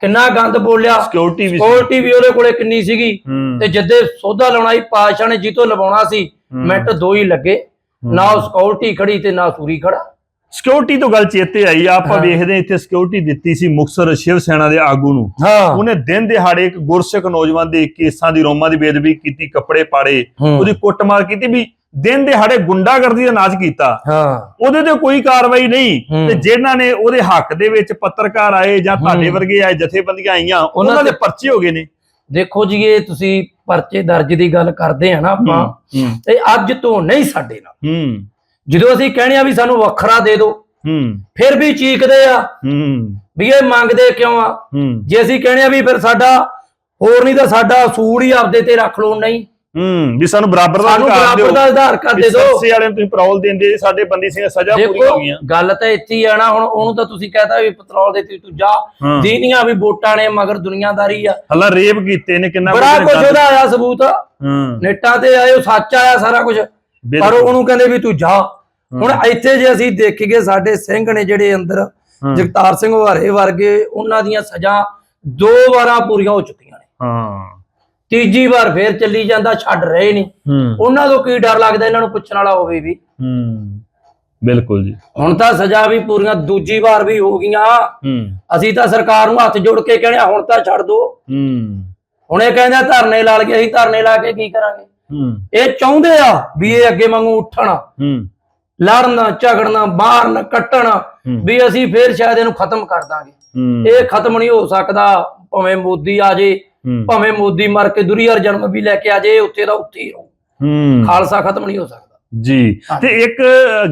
B: ਕਿੰਨਾ ਗੰਦ ਬੋਲਿਆ।
A: ਸਿਕਿਉਰਿਟੀ ਵੀ।
B: ਸਿਕਿਉਰਿਟੀ ਵੀ ਉਹਦੇ ਕੋਲੇ ਕਿੰਨੀ ਸੀਗੀ।
A: ਹੂੰ।
B: ਤੇ ਜਿੱਦੇ ਸੌਦਾ ਲਾਉਣਾ ਸੀ ਪਾਸ਼ਾ ਨੇ ਜੀਤੋਂ ਲਵਾਉਣਾ ਸੀ
A: ਹੂੰ।
B: ਮਿੰਟ ਦੋ ਹੀ ਲੱਗੇ। ਨਾ ਸਿਕਿਉਰਿਟੀ ਖੜੀ ਤੇ ਨਾ ਸੂਰੀ ਖੜਾ
A: ਸਿਕਿਉਰਿਟੀ ਤੋਂ ਗੱਲ ਚੇਤੇ ਆਈ ਆਪਾਂ। ਵੇਖਦੇ ਇੱਥੇ ਸਿਕਿਉਰਿਟੀ ਦਿੱਤੀ ਸੀ ਮੁਕਸਰ ਸ਼ਿਵ ਸੈਨਾ ਦੇ ਆਗੂ ਨੂੰ ਉਹਨੇ ਦਿਨ ਦਿਹਾੜੇ ਇੱਕ ਗੁਰਸਿੱਖ ਨੌਜਵਾਨ ਦੇ ਕੇਸਾਂ ਦੀ ਰੋਮਾਂ ਦੀ ਬੇਦਬੀ ਕੀਤੀ ਕੱਪੜੇ ਪਾੜੇ। ਉਹਦੀ ਕੁੱਟਮਾਰ ਕੀਤੀ ਵੀ ਦਿਨ ਦਿਹਾੜੇ ਗੁੰਡਾਗਰਦੀ ਦਾ ਨਾਚ ਕੀਤਾ
B: ਹਾਂ
A: ਉਹਦੇ ਤੇ ਕੋਈ ਕਾਰਵਾਈ ਨਹੀਂ। ਤੇ ਜਿਨ੍ਹਾਂ ਨੇ ਉਹਦੇ ਹੱਕ ਦੇ ਵਿੱਚ ਪੱਤਰਕਾਰ ਆਏ ਜਾਂ ਤੁਹਾਡੇ। ਵਰਗੇ ਆਏ ਜਥੇਬੰਦੀਆਂ ਆਈਆਂ
B: ਉਹਨਾਂ
A: ਦੇ ਪਰਚੇ ਹੋ ਗਏ ਨੇ
B: ਦੇਖੋ ਜੀ ਇਹ ਤੁਸੀਂ ਪਰਚੇ ਦਰਜ ਦੀ ਗੱਲ ਕਰਦੇ ਆ ਨਾ ਆਪਾਂ ਤੇ ਅੱਜ ਤੋਂ ਨਹੀਂ ਸਾਡੇ ਨਾਲ।
A: ਹੂੰ।
B: ਜਦੋਂ ਅਸੀਂ ਕਹਿੰਦੇ ਆ ਵੀ ਸਾਨੂੰ ਵੱਖਰਾ ਦੇ ਦਿਓ
A: ਹੂੰ।
B: ਫਿਰ ਵੀ ਚੀਕਦੇ ਆ।
A: ਹੂੰ।
B: ਵੀ ਇਹ ਮੰਗਦੇ ਕਿਉਂ ਆ? ਜੇ ਅਸੀਂ ਕਹਿੰਦੇ ਆ ਵੀ ਫਿਰ ਸਾਡਾ ਹੋਰ ਨਹੀਂ ਤਾਂ ਸਾਡਾ ਅਸੂਲ ਹੀ ਆਪਦੇ ਤੇ ਰੱਖ ਲਓ ਨਹੀਂ।
A: ਹੂੰ ਵੀ ਸਾਨੂੰ ਬਰਾਬਰ ਦਾ
B: ਸਾਨੂੰ
A: ਅਧਿਕਾਰ ਦਿਓ।
B: ਬਰਾਬਰ ਦਾ ਆਧਾਰ ਕਾਰਡ ਦੇ ਦਿਓ।
A: ਸਰਸੇ ਵਾਲਿਆਂ ਨੂੰ ਤੁਸੀਂ ਪੈਰੋਲ ਦਿੰਦੇ ਸਾਡੇ ਬੰਦੀ ਸਿੰਘ ਸਜ਼ਾ ਪੂਰੀ ਹੋ ਗਈਆਂ।
B: ਗੱਲ ਤਾਂ ਇੱਥੇ ਹੀ ਆ ਨਾ ਹੁਣ ਉਹਨੂੰ ਤਾਂ ਤੁਸੀਂ ਕਹਤਾ ਵੀ ਪੈਟਰੋਲ ਦੇ ਤੇ ਤੂੰ ਜਾ।
A: ਹਾਂ।
B: ਦੀਨੀਆਂ ਵੀ ਵੋਟਾਂ ਨੇ ਮਗਰ ਦੁਨੀਆਦਾਰੀ ਆ।
A: ਹੱਲਾ ਰੇਪ ਕੀਤੇ ਨੇ ਕਿੰਨਾ
B: ਬੜਾ
A: ਕੁਝ
B: ਉਹਦਾ ਆਇਆ ਸਬੂਤ।
A: ਹੂੰ।
B: ਨੇਟਾਂ ਤੇ ਆਇਓ ਸੱਚ ਆਇਆ ਸਾਰਾ ਕੁਝ ਪਰ। ਉਹਨੂੰ ਕਹਿੰਦੇ ਵੀ ਤੂੰ ਜਾ। ਹੁਣ ਇੱਥੇ ਜੇ ਅਸੀਂ ਦੇਖੀਏ ਸਾਡੇ ਸਿੰਘ ਨੇ ਜਿਹੜੇ ਅੰਦਰ। ਜਗਤਾਰ ਸਿੰਘ ਵਾਰੇ ਵਰਗੇ ਉਹਨਾਂ ਦੀਆਂ ਸਜ਼ਾ ਦੋ ਵਾਰਾਂ ਪੂਰੀਆਂ ਹੋ ਚੁੱਕੀਆਂ ਨੇ।
A: ਹਾਂ।
B: ਤੀਜੀ ਵਾਰ ਫੇਰ ਚੱਲੀ ਜਾਂਦਾ ਛੱਡ ਰਹੇ ਨਹੀਂ ਉਹਨਾਂ ਤੋਂ ਕੀ ਡਰ ਲੱਗਦਾ ਇਹਨਾਂ ਨੂੰ ਪੁੱਛਣ ਵਾਲਾ ਹੋਵੇ ਵੀ?
A: ਹੂੰ ਬਿਲਕੁਲ ਜੀ।
B: ਹੁਣ ਤਾਂ ਸਜ਼ਾ ਵੀ ਪੂਰੀਆਂ ਦੂਜੀ ਵਾਰ ਵੀ ਹੋ ਗਈਆਂ।
A: ਹੂੰ।
B: ਅਸੀਂ ਤਾਂ ਸਰਕਾਰ ਨੂੰ ਹੱਥ ਜੋੜ ਕੇ ਕਹਿੰਦੇ ਹੁਣ ਤਾਂ ਛੱਡ ਦੋ।
A: ਹੂੰ।
B: ਹੁਣ ਇਹ ਕਹਿੰਦੇ ਧਰਨੇ ਲਾ ਲਗੇ ਅਸੀਂ ਧਰਨੇ ਲਾ ਕੇ ਕੀ ਕਰਾਂਗੇ?
A: ਹੂੰ।
B: ਇਹ ਚਾਹੁੰਦੇ ਆ ਵੀ ਇਹ ਅੱਗੇ ਵਾਂਗੂ ਉੱਠਣ।
A: ਹੂੰ।
B: ਲੜਨਾ ਝਗੜਨਾ ਮਾਰਨ ਕੱਟਣ। ਵੀ ਅਸੀਂ ਫੇਰ ਸ਼ਾਇਦ ਇਹਨੂੰ ਖਤਮ ਕਰ ਦਾਂਗੇ। ਇਹ ਖਤਮ ਨਹੀਂ ਹੋ ਸਕਦਾ ਭਾਵੇਂ ਮੋਦੀ ਆ ਜੇ। ਭਾਵੇਂ ਮੋਦੀ ਮਰ ਕੇ ਦੁਰੀਆਰ ਜਨਮ ਵੀ ਲੈ ਕੇ ਆ ਜੇ ਉੱਥੇ ਦਾ ਉੱਥੇ ਹੀ ਰਹੂ।
A: ਹੂੰ।
B: ਖਾਲਸਾ ਖਤਮ ਨਹੀਂ ਹੋ ਸਕਦਾ।
A: ਜੀ। ਤੇ ਇੱਕ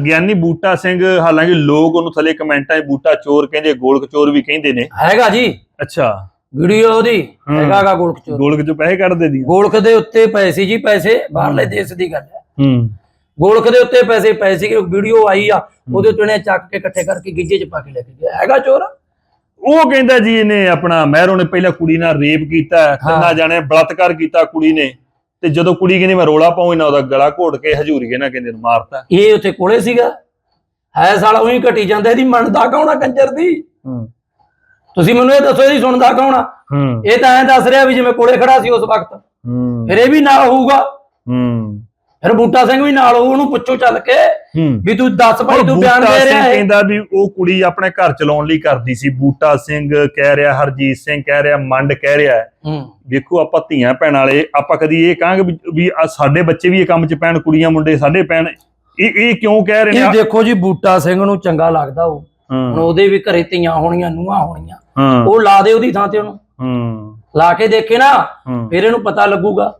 A: ਗਿਆਨੀ ਬੂਟਾ ਸਿੰਘ ਹਾਲਾਂਕਿ ਲੋਕ ਉਹਨੂੰ ਥੱਲੇ ਕਮੈਂਟਾਂ 'ਚ ਬੂਟਾ ਚੋਰ ਕਹਿੰਦੇ ਗੋਲਕ ਚੋਰ ਵੀ ਕਹਿੰਦੇ ਨੇ।
B: ਹੈਗਾ ਜੀ।
A: ਅੱਛਾ।
B: ਵੀਡੀਓ ਉਹਦੀ। ਹੈਗਾਗਾ ਗੋਲਕ ਚੋਰ।
A: ਗੋਲਕ 'ਚੋਂ ਪੈਸੇ ਕੱਢਦੇ ਦੀਆਂ
B: ਗੋਲਕ ਦੇ ਉੱਤੇ ਪਏ ਸੀ ਜੀ ਪੈਸੇ ਬਾਹਰਲੇ ਦੇਸ਼ ਦੀ ਗੱਲ ਹੈ।
A: ਹੂੰ।
B: ਗੋਲਕ ਦੇ ਉੱਤੇ ਪੈਸੇ ਪਏ ਸੀ ਵੀਡੀਓ ਆਈ ਆ ਉਹਦੇ ਉਹਨੇ ਚੱਕ ਕੇ ਇਕੱਠੇ ਕਰਕੇ ਗਿੱਜੇ 'ਚ ਪਾ ਕੇ ਲੈ ਕੇ ਗਿਆ। ਹੈਗਾ ਚੋਰ?
A: ਉਹ ਕਹਿੰਦਾ ਜੀ ਇਹਨੇ ਆਪਣਾ ਮਹਿਰੋਂ ਨੇ ਪਹਿਲਾਂ ਕੁੜੀ ਨਾਲ ਰੇਪ ਕੀਤਾ ਤਿੰਨਾਂ ਜਾਣੇ ਬਲਾਤਕਾਰ ਕੀਤਾ ਕੁੜੀ ਨੇ। ਤੇ ਜਦੋਂ ਕੁੜੀ ਕਹਿੰਦੀ ਮੈਂ ਰੋਲਾ ਪਾਉਂ ਇਹਨਾਂ ਉਹਦਾ ਗਲਾ ਘੋਟ ਕੇ ਹਜੂਰੀਏ ਨਾਲ ਕਹਿੰਦੇ ਨੂੰ ਮਾਰਤਾ।
B: ਇਹ ਉੱਥੇ ਕੋਲੇ ਸੀਗਾ। ਹੈ ਸਾਲਾ ਉਹੀ ਘਟੀ ਜਾਂਦਾ ਇਹਦੀ ਮੰਨਦਾ ਕੌਣ ਕੰਜਰ ਦੀ? ਤੁਸੀਂ ਮੈਨੂੰ ਇਹ ਦੱਸੋ ਇਹਦੀ ਸੁਣਦਾ ਕੌਣ ਇਹ ਤਾਂ ਐਂ ਦੱਸ ਰਿਹਾ ਵੀ ਜਿਵੇਂ ਕੋਲੇ ਖੜਾ ਸੀ ਉਸ ਵਕਤ। ਫਿਰ ਇਹ ਵੀ ਨਾਲ ਹੋਊਗਾ। ਫਿਰ ਬੂਟਾ ਸਿੰਘ ਵੀ ਨਾਲ ਹੋਊ ਉਹਨੂੰ ਪੁੱਛੋ ਚੱਲ ਕੇ ਵੀ ਤੂੰ ਦੱਸ ਭਾਈ ਤੂੰ ਬਿਆਨ ਦੇ ਰਿਹਾ ਹੈ।
A: ਕਹਿੰਦਾ ਵੀ ਉਹ ਕੁੜੀ ਆਪਣੇ ਘਰ ਚਲਾਉਣ ਲਈ ਕਰਦੀ ਸੀ। ਬੂਟਾ ਸਿੰਘ ਕਹਿ ਰਿਹਾ ਹਰਜੀਤ ਸਿੰਘ ਕਹਿ ਰਿਹਾ ਮੰਡ ਕਹਿ ਰਿਹਾ
B: ਹੂੰ।
A: ਵੇਖੋ ਆਪਾਂ ਧੀਆਂ ਭੈਣਾਂ ਵਾਲੇ ਆਪਾਂ ਕਦੀ ਇਹ ਕਹਾਂਗੇ ਵੀ- ਆਹ ਸਾਡੇ ਬੱਚੇ ਵੀ ਇਹ ਕੰਮ 'ਚ ਪੈਣ ਕੁੜੀਆਂ ਮੁੰਡੇ ਸਾਡੇ ਪੈਣ। ਇਹ ਇਹ ਕਿਉਂ ਕਹਿ ਰਹੇ
B: ਇਹ
A: ਨੇ
B: ਦੇਖੋ ਜੀ ਬੂਟਾ ਸਿੰਘ ਨੂੰ ਚੰਗਾ ਲੱਗਦਾ ਉਹ। ਹੁਣ ਉਹਦੇ ਵੀ ਘਰੇ ਧੀਆਂ ਹੋਣੀਆਂ ਨੂੰਹਾਂ ਹੋਣੀਆਂ। ਉਹ ਲਾ ਦੇ ਉਹਦੀ ਥਾਂ ਤੇ ਉਹਨੂੰ।
A: ਹਾਂ।
B: ਲਾ ਕੇ ਦੇਖੇ ਨਾ ਫਿਰ ਇਹਨੂੰ ਪਤਾ ਲੱਗੂਗਾ।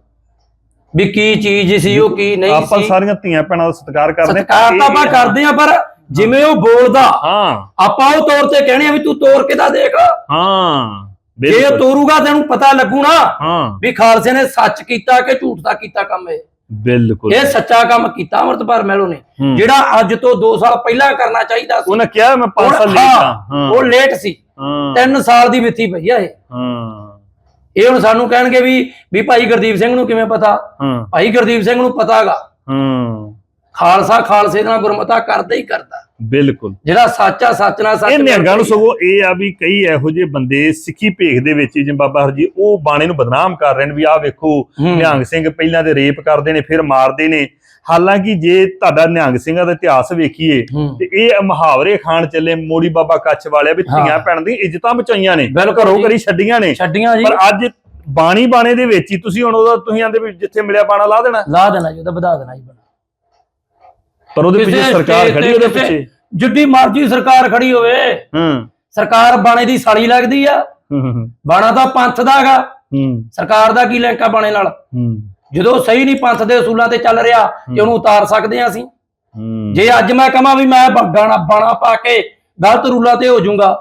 B: ਵੀ ਕੀ ਚੀਜ਼ ਸੀ ਉਹ ਕੀ ਨਹੀਂ
A: ਆਪਾਂ
B: ਸੀ।
A: ਸਾਰੀਆਂ ਧੀਆਂ ਭੈਣਾਂ ਦਾ ਸਤਿਕਾਰ ਕਰਦੇ।
B: ਸਤਿਕਾਰ ਤਾਂ ਆਪਾਂ ਕਰਦੇ ਆ ਪਰ ਜਿਵੇਂ ਉਹ ਬੋਲਦਾ
A: ਹਾਂ।
B: ਆਪਾਂ ਉਹ ਤੌਰ ਤੇ ਕਹਿੰਦੇ ਆ ਵੀ ਤੂੰ ਤੋਰ ਕੇ ਤਾਂ ਦੇਖ।
A: ਹਾਂ
B: ਜੇ ਤੋਰੂਗਾ ਤੈਨੂੰ ਪਤਾ ਲੱਗੂ ਨਾ ਵੀ ਖਾਲਸੇ ਨੇ ਸੱਚ ਕੀਤਾ ਕਿ ਝੂਠ ਦਾ ਕੀਤਾ ਕੰਮ ਇਹ।
A: ਬਿਲਕੁਲ।
B: ਇਹ ਸੱਚਾ ਕੰਮ ਕੀਤਾ ਅਮਰਤਪਾਲ ਮਹਿਲੋ ਨੇ। ਜਿਹੜਾ ਅੱਜ ਤੋਂ 2 ਸਾਲ ਪਹਿਲਾਂ ਕਰਨਾ ਚਾਹੀਦਾ ਸੀ।
A: ਉਹਨੇ ਕਿਹਾ ਮੈਂ 5 ਸਾਲ ਲੇਟ
B: ਹਾਂ, ਉਹ ਲੇਟ ਸੀ।
A: ਹਾਂ।
B: 3 ਸਾਲ ਦੀ ਮਿੱਥੀ ਪਈ ਆ ਇਹ।
A: ਹਾਂ।
B: ਇਹ ਹੁਣ ਸਾਨੂੰ ਕਹਿਣਗੇ ਵੀ ਵੀ ਭਾਈ ਗੁਰਦੀਪ ਸਿੰਘ ਨੂੰ ਕਿਵੇਂ ਪਤਾ?
A: ਹਾਂ।
B: ਭਾਈ ਗੁਰਦੀਪ ਸਿੰਘ ਨੂੰ ਪਤਾਗਾ।
A: ਹਾਂ।
B: ਖਾਲਸਾ ਖਾਲਸੇ ਨਾਲ ਗੁਰਮਤਾ ਕਰਦਾ ਹੀ ਕਰਦਾ।
A: ਬਿਲਕੁਲ।
B: ਜਿਹੜਾ ਸੱਚਾ ਸੱਚ ਨਾਲ ਸੱਚ
A: ਇਹ ਨਿਹੰਗਾਂ ਨੂੰ ਸਗੋਂ ਇਹ ਆ ਵੀ ਕਈ ਇਹੋ ਜਿਹੇ ਬੰਦੇ ਸਿੱਖੀ ਭੇਖ ਦੇ ਵਿੱਚ ਜਿਵੇਂ ਬਾਬਾ ਹਰਜੀ ਉਹ ਬਾਣੇ ਨੂੰ ਬਦਨਾਮ ਕਰ ਰਹੇ ਨੇ ਵੀ ਆਹ ਵੇਖੋ। ਨਿਹੰਗ ਸਿੰਘ ਪਹਿਲਾਂ ਤੇ ਰੇਪ ਕਰਦੇ ਨੇ ਫਿਰ ਮਾਰਦੇ ਨੇ। ਹਾਲਾਂਕਿ ਜੇ ਤੁਹਾਡਾ ਨਿਹੰਗ ਸਿੰਘਾਂ ਦਾ ਇਤਿਹਾਸ ਵੇਖੀਏ। ਤੇ ਇਹ ਮੁਹਾਵਰੇ ਖਾਨ ਚੱਲੇ ਮੋੜੀ ਬਾਬਾ ਕੱਛ ਵਾਲਿਆ ਵੀ। ਧੀਆਂ ਭੈਣ ਦੀ ਇੱਜ਼ਤਾਂ ਬਚਾਈਆਂ ਨੇ ਘਰੋਂ। ਘਰੀ ਛੱਡੀਆਂ ਨੇ।
B: ਛੱਡੀਆਂ ਜੀ।
A: ਪਰ ਅੱਜ ਬਾਣੀ ਬਾਣੇ ਦੇ ਵਿੱਚ ਹੀ ਤੁਸੀਂ ਹੁਣ ਉਹਦਾ ਤੁਸੀਂ ਆਂਦੇ ਵੀ ਜਿੱਥੇ ਮਿਲਿਆ ਬਾਣਾ ਲਾ ਦੇਣਾ।
B: ਲਾ ਦੇਣਾ ਜੀ ਉਹਦਾ ਵਧਾ ਦੇਣਾ ਜੀ ਬਣਾ।
A: ਪਰ ਉਹਦੇ ਪਿੱਛੇ ਸਰਕਾਰ ਖੜੀ ਉਹਦੇ ਪਿੱਛੇ।
B: ਜਿੱਡੀ ਮਰਜ਼ੀ ਸਰਕਾਰ ਖੜੀ ਹੋਵੇ
A: ਹੂੰ।
B: ਸਰਕਾਰ ਬਾਣੇ ਦੀ ਸਾਲੀ ਲੱਗਦੀ ਆ।
A: ਹੂੰ ਹੂੰ।
B: ਬਾਣਾ ਤਾਂ ਪੰਥ ਦਾ ਹੈਗਾ।
A: ਹੂੰ।
B: ਸਰਕਾਰ ਦਾ ਕੀ ਲਿੰਕ ਬਾਣੇ ਨਾਲ?
A: ਹੂੰ।
B: ਜਦੋਂ ਸਹੀ ਨਹੀਂ ਪੰਥ ਦੇ ਅਸੂਲਾਂ ਤੇ ਚੱਲ ਰਿਹਾ ਤੇ ਉਹਨੂੰ ਉਤਾਰ ਸਕਦੇ ਆ ਅਸੀਂ। ਜੇ ਅੱਜ ਮੈਂ ਕਹਾਂ ਵੀ ਮੈਂ ਬਾਣਾ ਬਾਣਾ ਪਾ ਕੇ ਗਲਤ ਰੂਲਾਂ ਤੇ ਹੋ ਜਾਊਂਗਾ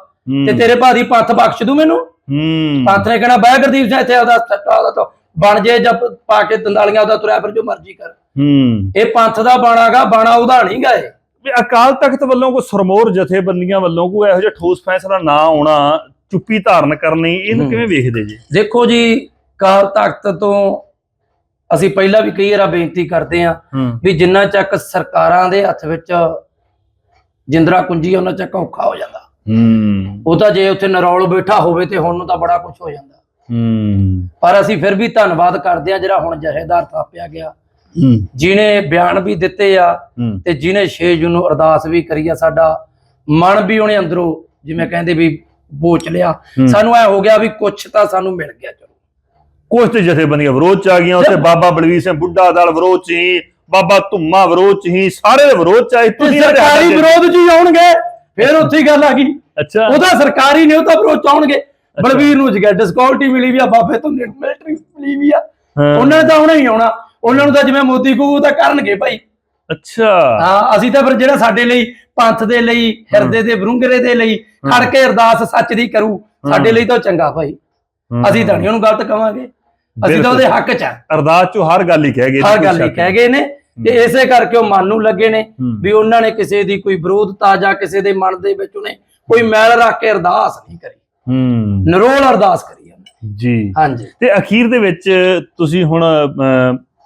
B: ਤੇ ਤੇਰੇ ਭਾਦੀ ਪੰਥ ਬਖਸ਼ ਦੂ ਮੈਨੂੰ? ਪੰਥ ਨੇ ਕਹਿਣਾ ਬਹਿ ਗੁਰਦੀਪ ਸਿੰਘ ਇੱਥੇ ਉਹਦਾ ਸੱਟਾ ਉਹਦਾ ਤੋਂ ਬਣ ਜੇ ਜਦ ਪਾ ਕੇ ਦੰਦਾਲੀਆਂ ਉਹਦਾ ਤੁਰਿਆ ਫਿਰ ਜੋ ਮਰਜ਼ੀ ਕਰ। ਇਹ ਪੰਥ ਦਾ ਬਾਣਾਗਾ ਬਾਣਾ ਉਹਦਾ ਨਹੀਂ ਗਾ ਇਹ।
A: ਅਕਾਲ ਤਖਤ ਵੱਲੋਂ ਕੋਈ ਸਰਮੋਰ ਜਥੇਬੰਦੀਆਂ ਵੱਲੋਂ ਕੋਈ ਇਹੋ ਜਿਹਾ ਠੋਸ ਫੈਸਲਾ ਨਾ ਆਉਣਾ ਚੁੱਪੀ ਧਾਰਨ ਕਰਨੀ ਇਹਨੂੰ। ਕਿਵੇਂ ਵੇਖਦੇ ਜੀ?
B: ਦੇਖੋ ਜੀ ਕਾਲ ਤਖਤ ਤੋਂ ਅਸੀਂ ਪਹਿਲਾਂ ਵੀ ਕਈ ਵਾਰ ਬੇਨਤੀ ਕਰਦੇ ਆਂ ਵੀ ਜਿੰਨਾ ਚੱਕ ਸਰਕਾਰਾਂ ਦੇ ਹੱਥ ਵਿੱਚ ਜਿੰਦਰਾ ਕੁੰਜੀ ਉਹਨਾਂ ਚੱਕ ਔਖਾ ਹੋ ਜਾਂਦਾ।
A: ਹੂੰ।
B: ਉਹ ਤਾਂ ਜੇ ਉੱਥੇ ਨਰੌਲ ਬੈਠਾ ਹੋਵੇ ਤੇ ਹੁਣ ਨੂੰ ਤਾਂ ਬੜਾ ਕੁਝ ਹੋ ਜਾਂਦਾ।
A: ਹੂੰ।
B: ਪਰ ਅਸੀਂ ਫਿਰ ਵੀ ਧੰਨਵਾਦ ਕਰਦੇ ਆ ਜਿਹੜਾ ਹੁਣ ਜਹੇਦਾਰ ਥਾਪਿਆ ਗਿਆ।
A: ਹੂੰ।
B: ਜਿਨੇ ਬਿਆਨ ਵੀ ਦਿੱਤੇ ਆ ਤੇ ਜਿਨੇ 6 ਜੂਨ ਨੂੰ ਅਰਦਾਸ ਵੀ ਕਰੀ ਆ ਸਾਡਾ ਮਨ ਵੀ ਉਹਨੇ ਅੰਦਰੋਂ ਜਿਵੇਂ ਕਹਿੰਦੇ ਵੀ ਬੋਚ ਲਿਆ। ਸਾਨੂੰ ਐ ਹੋ ਗਿਆ ਵੀ ਕੁਛ ਤਾਂ ਸਾਨੂੰ ਮਿਲ ਗਿਆ ਚਲੋ।
A: ਕੁਝ ਤੇ ਜਥੇਬੰਦੀਆਂ ਵਿਰੋਧ ਚ ਆ ਗਈਆਂ ਉੱਥੇ ਬਾਬਾ ਬਲਵੀਰ ਸਿੰਘ ਬੁੱਢਾ ਦਲ ਵਿਰੋਧ ਚ ਹੀ ਬਾਬਾ ਧੁੰਮਾ ਵਿਰੋਧ ਚ ਹੀ ਸਾਰੇ ਵਿਰੋਧ ਚ ਆਏ ਤੁਸੀਂ
B: ਸਰਕਾਰੀ
A: ਚ-
B: ਵਿਰੋਧ ਜੀ ਆਉਣਗੇ ਫਿਰ ਉੱਥੇ ਹੀ ਗੱਲ ਆ ਗਈ।
A: ਅੱਛਾ।
B: ਉਹਦਾ ਸਰਕਾਰੀ ਨੇ ਉਹ ਤਾਂ ਵਿਰੋਧ ਚ ਆਉਣਗੇ। ਬਲਵੀਰ ਨੂੰ ਜਗ੍ਹਾ ਡਿਸਕਾਊਂਟੀ ਮਿਲੀ ਵੀ ਆ ਬਾਬੇ ਤੋਂ ਮਿਲਟਰੀ ਮਿਲੀ ਵੀ ਆ।
A: ਹਾਂ।
B: ਉਹਨਾਂ ਨੇ ਤਾਂ ਆਉਣਾ ਹੀ ਆਉਣਾ। ਉਹਨਾਂ ਨੂੰ ਤਾਂ ਜਿਵੇਂ ਮੋਦੀ ਕਹੂ ਉਹ ਤਾਂ ਕਰਨਗੇ ਭਾਈ।
A: ਅੱਛਾ।
B: ਹਾਂ ਅਸੀਂ ਤਾਂ ਫਿਰ ਜਿਹੜਾ ਸਾਡੇ ਲਈ ਪੰਥ ਦੇ ਲਈ ਹਿਰਦੇ ਦੇ ਬਰੁੰਗਰੇ ਦੇ ਲਈ ਖੜ ਕੇ ਅਰਦਾਸ ਸੱਚ ਦੀ ਕਰੂ ਸਾਡੇ ਲਈ ਤਾਂ ਚੰਗਾ ਭਾਈ। ਅਸੀਂ ਤਾਂ ਨਹੀਂ ਉਹਨੂੰ ਗਲਤ ਕਵਾਂਗੇ। ਅਸੀਂ ਤਾਂ ਉਹਦੇ ਹੱਕ ਚ ਆ।
A: ਅਰਦਾਸ ਚ ਹਰ ਗੱਲ ਹੀ ਕਹਿ ਗਏ
B: ਹਰ ਗੱਲ ਹੀ ਕਹਿ ਗਏ ਨੇ ਤੇ ਇਸੇ ਕਰਕੇ ਉਹ ਮਨ ਨੂੰ ਲੱਗੇ ਨੇ। ਵੀ ਉਹਨਾਂ ਨੇ ਕਿਸੇ ਦੀ ਕੋਈ ਵਿਰੋਧਤਾ ਜਾਂ ਕਿਸੇ ਦੇ ਮਨ ਦੇ ਵਿੱਚ ਉਹਨੇ ਕੋਈ ਮੈਲ ਰੱਖ ਕੇ ਅਰਦਾਸ ਨਹੀਂ ਕਰੀ।
A: ਹੂੰ।
B: ਨਰੋਲ ਅਰਦਾਸ ਕਰੀ ਉਹਨੇ।
A: ਜੀ।
B: ਹਾਂਜੀ।
A: ਤੇ ਅਖੀਰ ਦੇ ਵਿੱਚ ਤੁਸੀਂ ਹੁਣ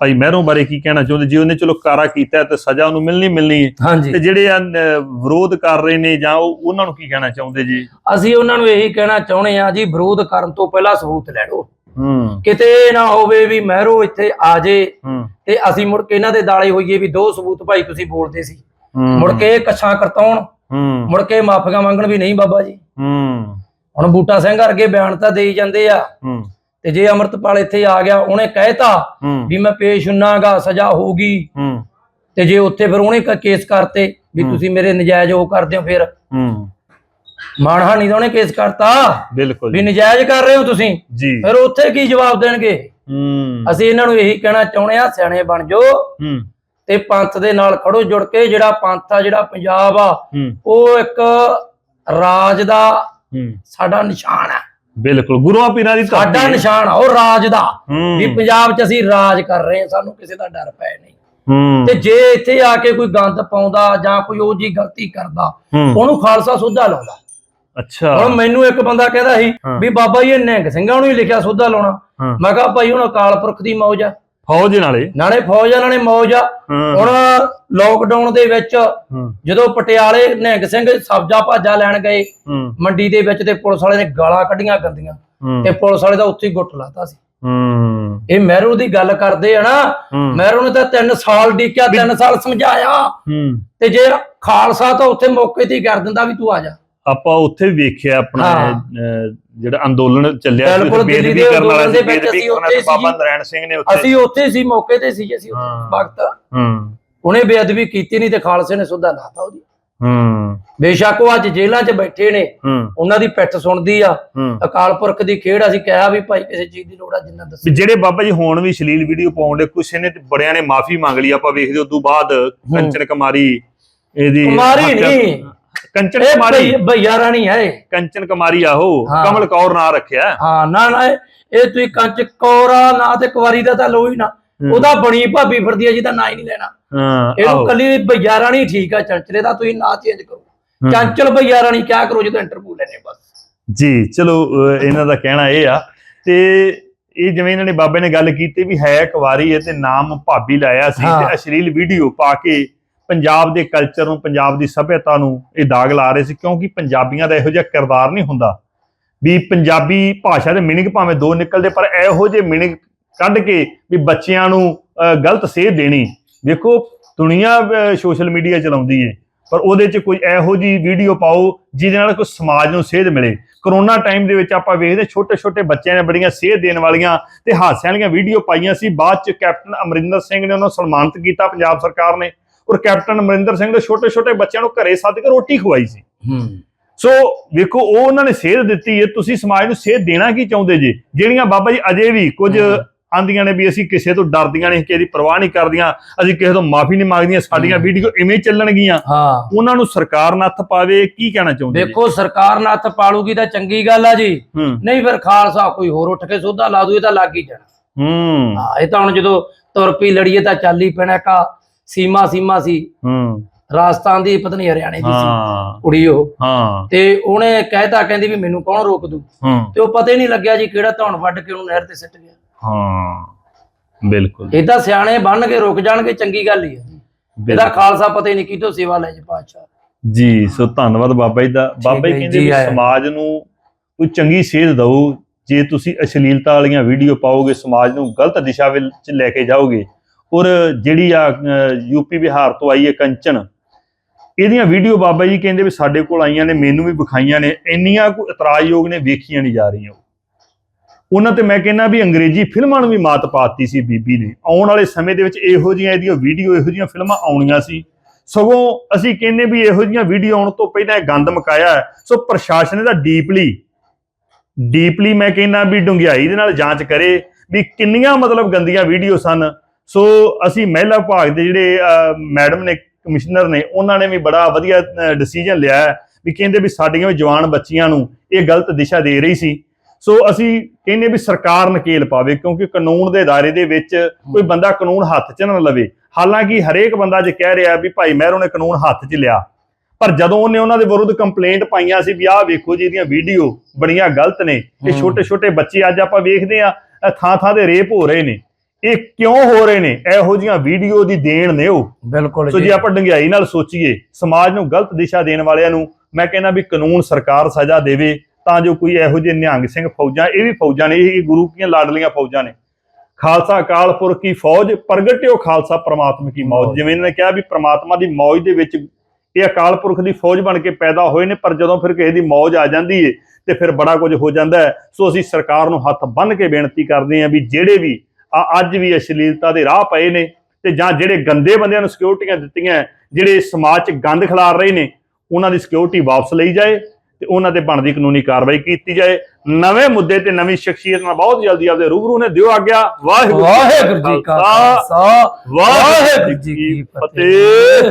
A: ਭਾਈ ਮਹਿਰੋਂ ਬਾਰੇ ਕੀ ਕਹਿਣਾ ਚਾਹੁੰਦੇ? ਜੇ ਉਹਨੇ ਚਲੋ ਕਾਰਾ ਕੀਤਾ ਤੇ ਸਜ਼ਾ ਉਹਨੂੰ ਮਿਲਣੀ ਮਿਲਣੀ ਹੈ। ਤੇ ਜਿਹੜੇ ਆ, ਵਿਰੋਧ ਕਰ ਰਹੇ ਨੇ ਜਾਂ ਉਹ ਉਹਨਾਂ ਨੂੰ ਕੀ ਕਹਿਣਾ ਚਾਹੁੰਦੇ ਜੀ?
B: ਅਸੀਂ ਉਹਨਾਂ ਨੂੰ ਇਹੀ ਕਹਿਣਾ ਚਾਹੁੰਦੇ ਆ ਜੀ ਵਿਰੋਧ ਕਰਨ ਤੋਂ ਪਹਿਲਾਂ ਸਬੂਤ ਲੈ ਲਓ।
A: ਹੂੰ।
B: ਕਿਤੇ ਨਾ ਹੋਵੇ ਵੀ ਮਹਿਰੋ ਇੱਥੇ ਆ ਜੇ
A: ਹੂੰ।
B: ਤੇ ਅਸੀਂ ਮੁੜ ਕੇ ਇਹਨਾਂ ਦੇ ਦਾਲੇ ਹੋਈਏ ਵੀ ਦੋ ਸਬੂਤ ਭਾਈ ਤੁਸੀਂ ਬੋਲਦੇ ਸੀ।
A: ਹੂੰ।
B: ਮੁੜ ਕੇ ਕੱਛਾਂ ਕਰਤਾਉਣ
A: ਹੂੰ।
B: ਮੁੜ ਕੇ ਮਾਫੀਆਂ ਮੰਗਣ ਵੀ ਨਹੀਂ ਬਾਬਾ ਜੀ।
A: ਹੂੰ।
B: ਹੁਣ ਬੂਟਾ ਸਿੰਘ ਵਰਗੇ ਬਿਆਨ ਤਾਂ ਦੇਈ ਜਾਂਦੇ ਆ।
A: ਹੂੰ।
B: ਤੇ ਜੇ ਅਮਰਤਪਾਲ ਇੱਥੇ ਆ ਗਿਆ ਉਹਨੇ ਕਹਿਤਾ ਵੀ ਮੈਂ ਪੇਸ਼ ਹੁੰਨਾਗਾ ਸਜ਼ਾ ਹੋਊਗੀ।
A: ਹੂੰ।
B: ਤੇ ਜੇ ਉੱਥੇ ਫਿਰ ਉਹਨੇ ਕੇਸ ਕਰਤੇ ਵੀ ਤੁਸੀਂ ਮੇਰੇ ਨਜਾਇਜ਼ ਉਹ ਕਰਦੇ ਹੋ ਫਿਰ।
A: ਹੂੰ।
B: ਮਾਨਹਾਨੀ ਦਾ ਉਹਨੇ ਕੇਸ ਕਰਤਾ।
A: ਬਿਲਕੁਲ
B: ਵੀ ਨਜਾਇਜ਼ ਕਰ ਰਹੇ ਹੋ ਤੁਸੀਂ।
A: ਜੀ।
B: ਫਿਰ ਉੱਥੇ ਕੀ ਜਵਾਬ ਦੇਣਗੇ?
A: ਹੂੰ।
B: ਅਸੀਂ ਇਹਨਾਂ ਨੂੰ ਇਹੀ ਕਹਿਣਾ ਚਾਹੁੰਦੇ ਆ ਸਿਆਣੇ ਬਣ ਜਾਓ
A: ਹੂੰ।
B: ਤੇ ਪੰਥ ਦੇ ਨਾਲ ਖੜੋ ਜੁੜ ਕੇ ਜਿਹੜਾ ਪੰਥ ਆ ਜਿਹੜਾ ਪੰਜਾਬ ਆ ਉਹ ਇੱਕ ਰਾਜ ਦਾ ਸਾਡਾ ਨਿਸ਼ਾਨ ਹੈ
A: ਬਿਲਕੁਲ ਗੁਰੂਆਂ ਪੀਰਾਂ ਦੀ
B: ਸਾਡਾ। ਨਿਸ਼ਾਨ ਆ ਉਹ ਰਾਜ ਦਾ। ਵੀ ਪੰਜਾਬ 'ਚ ਅਸੀਂ ਰਾਜ ਕਰ ਰਹੇ ਹਾਂ ਸਾਨੂੰ ਕਿਸੇ ਦਾ ਡਰ ਪੈ ਨਹੀਂ। ਤੇ ਜੇ ਇੱਥੇ ਆ ਕੇ ਕੋਈ ਗੰਦ ਪਾਉਂਦਾ ਜਾਂ ਕੋਈ ਉਹ ਜੀ ਗਲਤੀ ਕਰਦਾ ਉਹਨੂੰ ਖਾਲਸਾ ਸੋਧਾ ਲਾਉਂਦਾ।
A: ਅੱਛਾ।
B: ਹੁਣ ਮੈਨੂੰ ਇੱਕ ਬੰਦਾ ਕਹਿੰਦਾ ਸੀ। ਵੀ ਬਾਬਾ ਜੀ ਇਹ ਨਿਹੰਗ ਸਿੰਘਾਂ ਨੂੰ ਹੀ ਲਿਖਿਆ ਸੋਧਾ ਲਾਉਣਾ। ਮੈਂ ਕਿਹਾ ਭਾਈ ਹੁਣ ਅਕਾਲ ਪੁਰਖ ਦੀ ਮੌਜ ਆ।
A: ਫੌਜ ਨਾਲੇ।
B: ਨਾਲੇ ਫੌਜ ਨਾਲੇ ਮੌਜ ਆ। ਹੁਣ ਲੋਕਡਾਊਨ ਦੇ ਵਿੱਚ ਜਦੋਂ ਪਟਿਆਲੇ ਨਿਹੰਗ ਸਿੰਘ ਸਬਜ਼ਾ ਭਾਜਾ ਲੈਣ ਗਏ ਮੰਡੀ ਦੇ ਵਿੱਚ ਤੇ ਪੁਲਿਸ ਵਾਲੇ ਨੇ ਗਾਲਾਂ ਕੱਢੀਆਂ ਗੰਦੀਆਂ। ਤੇ ਪੁਲਿਸ ਵਾਲੇ ਦਾ ਉੱਥੇ ਹੀ ਗੁੱਟ ਲਾਤਾ ਸੀ। ਇਹ ਮਹਿਰੂ ਦੀ ਗੱਲ ਕਰਦੇ ਆ ਨਾ। ਮਹਿਰੂ ਨੇ ਤਾਂ 3 ਸਾਲ ਡੀਕਿਆ 3 ਸਾਲ ਸਮਝਾਇਆ। ਤੇ ਜੇ ਖਾਲਸਾ ਤਾਂ ਉੱਥੇ ਮੌਕੇ ਤੇ ਹੀ ਕਰ ਦਿੰਦਾ ਵੀ ਤੂੰ ਆ ਜਾ।
A: ਆਪਾਂ ਉੱਥੇ ਵੀ ਵੇਖਿਆ ਆਪਣਾ ਜਿਹੜਾ ਅੰਦੋਲਨ ਚੱਲਿਆ ਸੀ
B: ਬਿਲਕੁਲ, ਦਿੱਲੀ
A: ਬੇਦਬੀ
B: ਦੇ
A: ਕਰਨ ਵਾਲਾ
B: ਅੰਦੋਲਨ ਦੇ
A: ਸੀ
B: ਵਿੱਚ ਅਸੀਂ ਉੱਥੇ
A: ਵਾਲਾ ਬਾਬਾ
B: ਸੀ।
A: ਨਰੈਣ ਸਿੰਘ ਨੇ ਉੱਥੇ।
B: ਅਸੀਂ ਉੱਥੇ ਸੀ ਮੌਕੇ ਤੇ ਸੀ ਅਸੀਂ। ਵਕਤ
A: ਹੂੰ।
B: ਉਹਨੇ ਬੇਅਦਬੀ ਕੀਤੀ ਨਹੀਂ ਤੇ ਖਾਲਸੇ ਨੇ ਸੁਧਾ ਲਾਤਾ ਉਹਦੀ।
A: ਹੂੰ।
B: ਬੇਸ਼ੱਕ ਉਹ ਅੱਜ ਜੇਲ੍ਹਾਂ 'ਚ ਬੈਠੇ ਨੇ। ਉਹਨਾਂ ਦੀ ਪਿੱਠ ਸੁਣਦੀ ਆ। ਅਕਾਲ ਪੁਰਖ ਦੀ ਖੇਡ ਅਸੀਂ ਕਿਹਾ ਵੀ ਭਾਈ ਕਿਸੇ ਚੀਜ਼ ਦੀ ਲੋੜ ਆ ਜਿੰਨਾ ਦੱਸ
A: ਜਿਹੜੇ ਬਾਬਾ ਜੀ ਹੁਣ ਵੀ ਸ਼ਲੀਲ ਵੀਡੀਓ ਪਾਉਂਦੇ ਕੁਛ ਨੇ ਬੜਿਆਂ ਨੇ ਮਾਫੀ ਮੰਗ ਲਈ। ਆਪਾਂ ਵੇਖਦੇ ਉਸ ਤੋਂ ਬਾਅਦ ਕੰਚਨ ਕੁਮਾਰੀ ਇਹਦੀ
B: ਕੁਮਾਰੀ ਨਹੀਂ।
A: ਕੰਚਨ
B: ਇਹ
A: ਕੁਮਾਰੀ
B: ਭਈ- ਭਈਆ ਰਾਣੀ ਹੈ ਇਹ।
A: ਕੰਚਨ ਕੁਮਾਰੀ ਆਹੋ
B: ਹਾਂ।
A: ਕਮਲ ਕੌਰ ਨਾਂ ਰੱਖਿਆ
B: ਹਾਂ ਨਾ ਨਾ ਇਹ ਇਹ ਤੁਸੀਂ ਕੰਚ ਕੌਰਾ ਨਾ ਤੇ ਕੁਵਾਰੀ ਦਾ ਤਾਂ ਲੋ ਹੀ ਨਾ
A: ਹੂੰ।
B: ਉਹਦਾ ਬਣੀ ਭਾਬੀ ਫਿਰਦੀ ਆ ਜਿਹਦਾ ਨਾਂ ਹੀ ਨਹੀਂ ਲੈਣਾ
A: ਹਾਂ
B: ਇਹਨੂੰ
A: ਆਹੋ।
B: ਕੱਲੀ ਭਈਆ ਰਾਣੀ ਠੀਕ ਆ ਚੰਚਲੇ ਦਾ ਤੁਸੀਂ ਨਾਂ ਚੇਂਜ ਕਰੋ
A: ਹੂੰ।
B: ਚੰਚਲ ਭਈਆ ਰਾਣੀ ਕਿਆ ਕਰੋ ਜਦੋਂ ਇੰਟਰਵਿਊ ਲੈਣੇ ਬਸ
A: ਜੀ ਚਲੋ ਅਹ ਇਹਨਾਂ ਦਾ ਕਹਿਣਾ ਇਹ ਆ ਤੇ ਇਹ ਜਿਵੇਂ ਇਹਨਾਂ ਨੇ ਬਾਬੇ ਨੇ ਗੱਲ ਕੀਤੀ ਵੀ ਹੈ ਕੁਵਾਰੀ ਹੈ ਤੇ ਨਾਮ ਭਾਬੀ ਲਾਇਆ ਸੀ
B: ਹਾਂ।
A: ਤੇ ਅਸ਼ਲੀਲ ਵੀਡੀਓ ਪਾ ਕੇ ਪੰਜਾਬ ਦੇ ਕਲਚਰ ਨੂੰ, ਪੰਜਾਬ ਦੀ ਸਭਿਅਤਾ ਨੂੰ ਇਹ ਦਾਗ ਲਾ ਰਹੇ ਸੀ, ਕਿਉਂਕਿ ਪੰਜਾਬੀਆਂ ਦਾ ਇਹੋ ਜਿਹਾ ਕਿਰਦਾਰ ਨਹੀਂ ਹੁੰਦਾ। ਵੀ ਪੰਜਾਬੀ ਭਾਸ਼ਾ ਦੇ ਮੀਨਿੰਗ ਭਾਵੇਂ ਦੋ ਨਿਕਲਦੇ, ਪਰ ਇਹੋ ਜਿਹੇ ਮੀਨਿੰਗ ਕੱਢ ਕੇ ਵੀ ਬੱਚਿਆਂ ਨੂੰ ਗਲਤ ਸੇਧ ਦੇਣੀ। ਦੇਖੋ, ਦੁਨੀਆ ਸੋਸ਼ਲ ਮੀਡੀਆ ਚਲਾਉਂਦੀ ਏ, ਪਰ ਉਹਦੇ 'ਚ ਕੋਈ ਇਹੋ ਜੀ ਵੀਡੀਓ ਪਾਓ ਜਿਹਦੇ ਨਾਲ ਕੋਈ ਸਮਾਜ ਨੂੰ ਸੇਧ ਮਿਲੇ। ਕਰੋਨਾ ਟਾਈਮ ਦੇ ਵਿੱਚ ਆਪਾਂ ਵੇਖਦੇ ਛੋਟੇ ਛੋਟੇ ਬੱਚਿਆਂ ਨੇ ਬੜੀਆਂ ਸੇਧ ਦੇਣ ਵਾਲੀਆਂ ਤੇ ਹਾਸਿਆਂ ਵਾਲੀਆਂ ਵੀਡੀਓ ਪਾਈਆਂ ਸੀ। ਬਾਅਦ 'ਚ ਕੈਪਟਨ ਅਮਰਿੰਦਰ ਸਿੰਘ ਨੇ ਉਹਨਾਂ ਨੂੰ ਸਨਮਾਨਿਤ ਕੀਤਾ, ਪੰਜਾਬ ਸਰਕਾਰ ਨੇ। ਔਰ ਕੈਪਟਨ ਅਮਰਿੰਦਰ ਸਿੰਘ ਦੇ ਛੋਟੇ ਛੋਟੇ ਬੱਚਿਆਂ ਨੂੰ ਘਰੇ ਸੱਦ ਕੇ ਰੋਟੀ ਖਵਾਈ ਸੀ।
B: ਹੂੰ।
A: ਸੋ ਵੇਖੋ ਉਹ ਉਹਨਾਂ ਨੇ ਸੇਧ ਦਿੱਤੀ ਹੈ ਤੁਸੀਂ ਸਮਾਜ ਨੂੰ ਸੇਧ ਦੇਣਾ ਕੀ ਚਾਹੁੰਦੇ ਜੀ? ਜਿਹੜੀਆਂ ਬਾਬਾ ਜੀ ਅਜੇ ਵੀ ਕੁਝ। ਆਂਦੀਆਂ ਨੇ ਵੀ ਅਸੀਂ ਕਿਸੇ ਤੋਂ ਡਰਦੀਆਂ ਨਹੀਂ ਕਿਸੇ ਦੀ ਪਰਵਾਹ ਨਹੀਂ ਕਰਦੀਆਂ ਅਸੀਂ ਕਿਸੇ ਤੋਂ ਮਾਫੀ ਨਹੀਂ ਮੰਗਦੀਆਂ ਸਾਡੀਆਂ। ਵੀਡੀਓ ਇਵੇਂ ਚੱਲਣਗੀਆਂ।
B: ਹਾਂ।
A: ਉਹਨਾਂ ਨੂੰ ਸਰਕਾਰ ਨੱਥ ਪਾਵੇ ਕੀ ਕਹਿਣਾ ਚਾਹੁੰਦੇ?
B: ਦੇਖੋ ਸਰਕਾਰ ਨੱਥ ਪਾਲੂਗੀ ਤਾਂ ਚੰਗੀ ਗੱਲ ਆ ਜੀ। ਨਹੀਂ ਫਿਰ ਖਾਲਸਾ ਕੋਈ ਹੋਰ ਉੱਠ ਕੇ ਸੋਧਾ ਲਾ ਦੂ ਇਹ ਤਾਂ ਲੱਗ ਹੀ ਜਾਣਾ।
A: ਹੂੰ।
B: ਹਾਂ ਇਹ ਤਾਂ ਹੁਣ ਜਦੋਂ ਤੁਰ ਪਈ ਲੜੀਏ ਤਾਂ ਚੱਲ ਹੀ ਪੈਣਾ ਕਾ ਸੀਮਾ ਸੀਮਾ ਸੀ।
A: ਹੂੰ।
B: ਰਾਜਸਥਾਨ ਦੀ ਪਤਾ ਨਹੀਂ ਹਰਿਆਣੇ ਦੀ ਸੀ।
A: ਹਾਂ।
B: ਕੁੜੀ ਉਹ।
A: ਹਾਂ।
B: ਤੇ ਉਹਨੇ ਕਹਿਤਾ ਕਹਿੰਦੀ ਵੀ ਮੈਨੂੰ ਕੌਣ ਰੋਕ ਦੂ?
A: ਹੂੰ।
B: ਤੇ ਉਹ ਪਤਾ ਹੀ ਨਹੀਂ ਲੱਗਿਆ ਜੀ ਕਿਹੜਾ ਧੌਣ ਵੱਢ ਕੇ ਉਹਨੂੰ ਨਹਿਰ ਤੇ ਸਿੱਟ ਗਿਆ।
A: ਹਾਂ। ਬਿਲਕੁਲ।
B: ਇਹ ਤਾਂ ਸਿਆਣੇ ਬਣ ਕੇ ਰੁਕ ਜਾਣਗੇ ਚੰਗੀ ਗੱਲ ਹੀ ਹੈ। ਇਹਦਾ ਖਾਲਸਾ ਪਤਾ ਹੀ ਨਹੀਂ ਕਿਤੋਂ ਸੇਵਾ ਲੈ ਜੇ ਪਾਤਸ਼ਾਹ।
A: ਜੀ ਸੋ ਧੰਨਵਾਦ ਬਾਬਾ ਜੀ ਦਾ। ਬਾਬਾ ਜੀ
B: ਹੈ,
A: ਕਹਿੰਦੇ
B: ਜੀ
A: ਵੀ
B: ਆਇਆਂ।
A: ਸਮਾਜ ਨੂੰ ਕੋਈ ਚੰਗੀ ਸੇਧ ਦਿਓ ਜੇ ਤੁਸੀਂ ਅਸ਼ਲੀਲਤਾ ਵਾਲੀਆਂ ਵੀਡੀਓ ਪਾਓਗੇ ਸਮਾਜ ਨੂੰ ਗਲਤ ਦਿਸ਼ਾ ਵਿੱਚ ਲੈ ਕੇ ਜਾਓਗੇ ਔਰ ਜਿਹੜੀ ਆ ਯੂਪੀ ਬਿਹਾਰ ਤੋਂ ਆਈ ਹੈ ਕੰਚਨ, ਇਹਦੀਆਂ ਵੀਡੀਓ ਬਾਬਾ ਜੀ ਕਹਿੰਦੇ ਵੀ ਸਾਡੇ ਕੋਲ ਆਈਆਂ ਨੇ, ਮੈਨੂੰ ਵੀ ਵਿਖਾਈਆਂ ਨੇ, ਇੰਨੀਆਂ ਕੋ ਇਤਰਾਜ਼ਯੋਗ ਨੇ, ਵੇਖੀਆਂ ਨਹੀਂ ਜਾ ਰਹੀਆਂ। ਉਹਨਾਂ ਤੇ ਮੈਂ ਕਹਿੰਦਾ ਵੀ ਅੰਗਰੇਜ਼ੀ ਫਿਲਮਾਂ ਨੂੰ ਵੀ ਮਾਤ ਪਾਤੀ ਸੀ ਬੀਬੀ ਨੇ। ਆਉਣ ਵਾਲੇ ਸਮੇਂ ਦੇ ਵਿੱਚ ਇਹੋ ਜਿਹੀਆਂ ਇਹਦੀਆਂ ਵੀਡੀਓ ਇਹੋ ਜਿਹੀਆਂ ਫਿਲਮਾਂ ਆਉਣੀਆਂ ਸੀ। ਸਗੋਂ ਅਸੀਂ ਕਹਿੰਨੇ ਵੀ ਇਹੋ ਜਿਹੀਆਂ ਵੀਡੀਓ ਆਉਣ ਤੋਂ ਪਹਿਲਾਂ ਇਹ ਗੰਦ ਮਕਾਇਆ ਹੈ। ਸੋ ਪ੍ਰਸ਼ਾਸਨ ਇਹਦਾ ਡੀਪਲੀ ਡੀਪਲੀ ਮੈਂ ਕਹਿੰਦਾ ਵੀ ਡੁੰਗਿਆਈ ਦੇ ਨਾਲ ਜਾਂਚ ਕਰੇ ਵੀ ਕਿੰਨੀਆਂ ਮਤਲਬ ਗੰਦੀਆਂ ਵੀਡੀਓ ਸਨ। ਸੋ ਅਸੀਂ ਮਹਿਲਾ ਵਿਭਾਗ ਦੇ ਜਿਹੜੇ ਮੈਡਮ ਨੇ ਕਮਿਸ਼ਨਰ ਨੇ ਉਹਨਾਂ ਨੇ ਵੀ ਬੜਾ ਵਧੀਆ ਡਿਸੀਜਨ ਲਿਆ ਵੀ ਕਹਿੰਦੇ ਵੀ ਸਾਡੀਆਂ ਵੀ ਜਵਾਨ ਬੱਚੀਆਂ ਨੂੰ ਇਹ ਗਲਤ ਦਿਸ਼ਾ ਦੇ ਰਹੀ ਸੀ। ਸੋ ਅਸੀਂ ਕਹਿੰਦੇ ਵੀ ਸਰਕਾਰ ਨਕੇਲ ਪਾਵੇ ਕਿਉਂਕਿ ਕਾਨੂੰਨ ਦੇ ਦਾਇਰੇ ਦੇ ਵਿੱਚ ਕੋਈ ਬੰਦਾ ਕਾਨੂੰਨ ਹੱਥ 'ਚ ਨਾ ਲਵੇ। ਹਾਲਾਂਕਿ ਹਰੇਕ ਬੰਦਾ ਜੇ ਕਹਿ ਰਿਹਾ ਵੀ ਭਾਈ ਮਹਿਰੋ ਨੇ ਕਾਨੂੰਨ ਹੱਥ 'ਚ ਲਿਆ। ਪਰ ਜਦੋਂ ਉਹਨੇ ਉਹਨਾਂ ਦੇ ਵਿਰੁੱਧ ਕੰਪਲੇਂਟ ਪਾਈਆਂ ਸੀ ਵੀ ਆਹ ਵੇਖੋ ਜੀ ਇਹਦੀਆਂ ਵੀਡੀਓ ਬੜੀਆਂ ਗਲਤ ਨੇ ਇਹ। ਛੋਟੇ ਛੋਟੇ ਬੱਚੇ ਅੱਜ ਆਪਾਂ ਵੇਖਦੇ ਆ ਥਾਂ ਥਾਂ ਦੇ ਰੇਪ ਹੋ ਰਹੇ ਨੇ। ਇਹ ਕਿਉਂ ਹੋ ਰਹੇ ਨੇ? ਇਹੋ ਜਿਹੀਆਂ ਵੀਡੀਓ ਦੀ ਦੇਣ ਨੇ ਉਹ।
B: ਬਿਲਕੁਲ
A: ਸੋ ਜੇ ਆਪਾਂ ਡੰਗਿਆਈ ਨਾਲ ਸੋਚੀਏ ਸਮਾਜ ਨੂੰ ਗਲਤ ਦਿਸ਼ਾ ਦੇਣ ਵਾਲਿਆਂ ਨੂੰ ਮੈਂ ਕਹਿੰਦਾ ਵੀ ਕਾਨੂੰਨ ਸਰਕਾਰ ਸਜ਼ਾ ਦੇਵੇ ਤਾਂ ਜੋ ਕੋਈ ਇਹੋ ਜਿਹੇ ਨਿਹੰਗ ਸਿੰਘ ਫੌਜਾਂ ਇਹ ਵੀ ਫੌਜਾਂ ਨੇ ਇਹ ਗੁਰੂ ਕੀਆਂ ਲਾਡਲੀਆਂ ਫੌਜਾਂ ਨੇ। ਖਾਲਸਾ ਅਕਾਲ ਪੁਰਖ ਕੀ ਫੌਜ ਪ੍ਰਗਟਿਓ ਖਾਲਸਾ ਪ੍ਰਮਾਤਮਾ ਕੀ ਮੌਜ। ਜਿਵੇਂ ਇਹਨਾਂ ਨੇ ਕਿਹਾ ਵੀ ਪ੍ਰਮਾਤਮਾ ਦੀ ਮੌਜ ਦੇ ਵਿੱਚ ਇਹ ਅਕਾਲ ਪੁਰਖ ਦੀ ਫੌਜ ਬਣ ਕੇ ਪੈਦਾ ਹੋਏ ਨੇ ਪਰ ਜਦੋਂ ਫਿਰ ਕਿਸੇ ਦੀ ਮੌਜ ਆ ਜਾਂਦੀ ਏ ਤੇ ਫਿਰ ਬੜਾ ਕੁਝ ਹੋ ਜਾਂਦਾ ਸੋ ਅਸੀਂ ਸਰਕਾਰ ਨੂੰ ਹੱਥ ਬੰਨ੍ਹ ਕੇ ਬੇਨਤੀ ਕਰਦੇ ਹਾਂ ਵੀ ਜਿਹੜੇ ਵੀ ਆ ਅੱਜ ਵੀ ਅਸ਼ਲੀਲਤਾ ਦੇ ਰਾਹ ਪਏ ਨੇ ਤੇ ਜਾਂ ਜਿਹੜੇ ਗੰਦੇ ਬੰਦਿਆਂ ਨੂੰ ਸਿਕਿਉਰਟੀਆਂ ਦਿੱਤੀਆਂ ਜਿਹੜੇ ਸਮਾਜ 'ਚ ਗੰਦ ਖਿਲਾਰ ਰਹੇ ਨੇ ਉਹਨਾਂ ਦੀ ਸਿਕਿਉਰਿਟੀ ਵਾਪਸ ਲਈ ਜਾਏ ਤੇ ਉਹਨਾਂ ਤੇ ਬਣਦੀ ਕਾਨੂੰਨੀ ਕਾਰਵਾਈ ਕੀਤੀ ਜਾਏ। ਨਵੇਂ ਮੁੱਦੇ ਤੇ ਨਵੀਂ ਸ਼ਖਸੀਅਤ ਨਾਲ ਬਹੁਤ ਜਲਦੀ ਆਪਦੇ ਰੂਬਰੂ ਨੇ। ਦਿਓ ਆਗਿਆ ਵਾਹਿਗੁਰੂ
B: ਵਾਹਿਗੁਰੂ ਜੀ ਕਾ ਖਾਲਸਾ।
A: ਵਾਹਿਗੁਰੂ ਜੀ ਕੀ ਫਤਿਹ।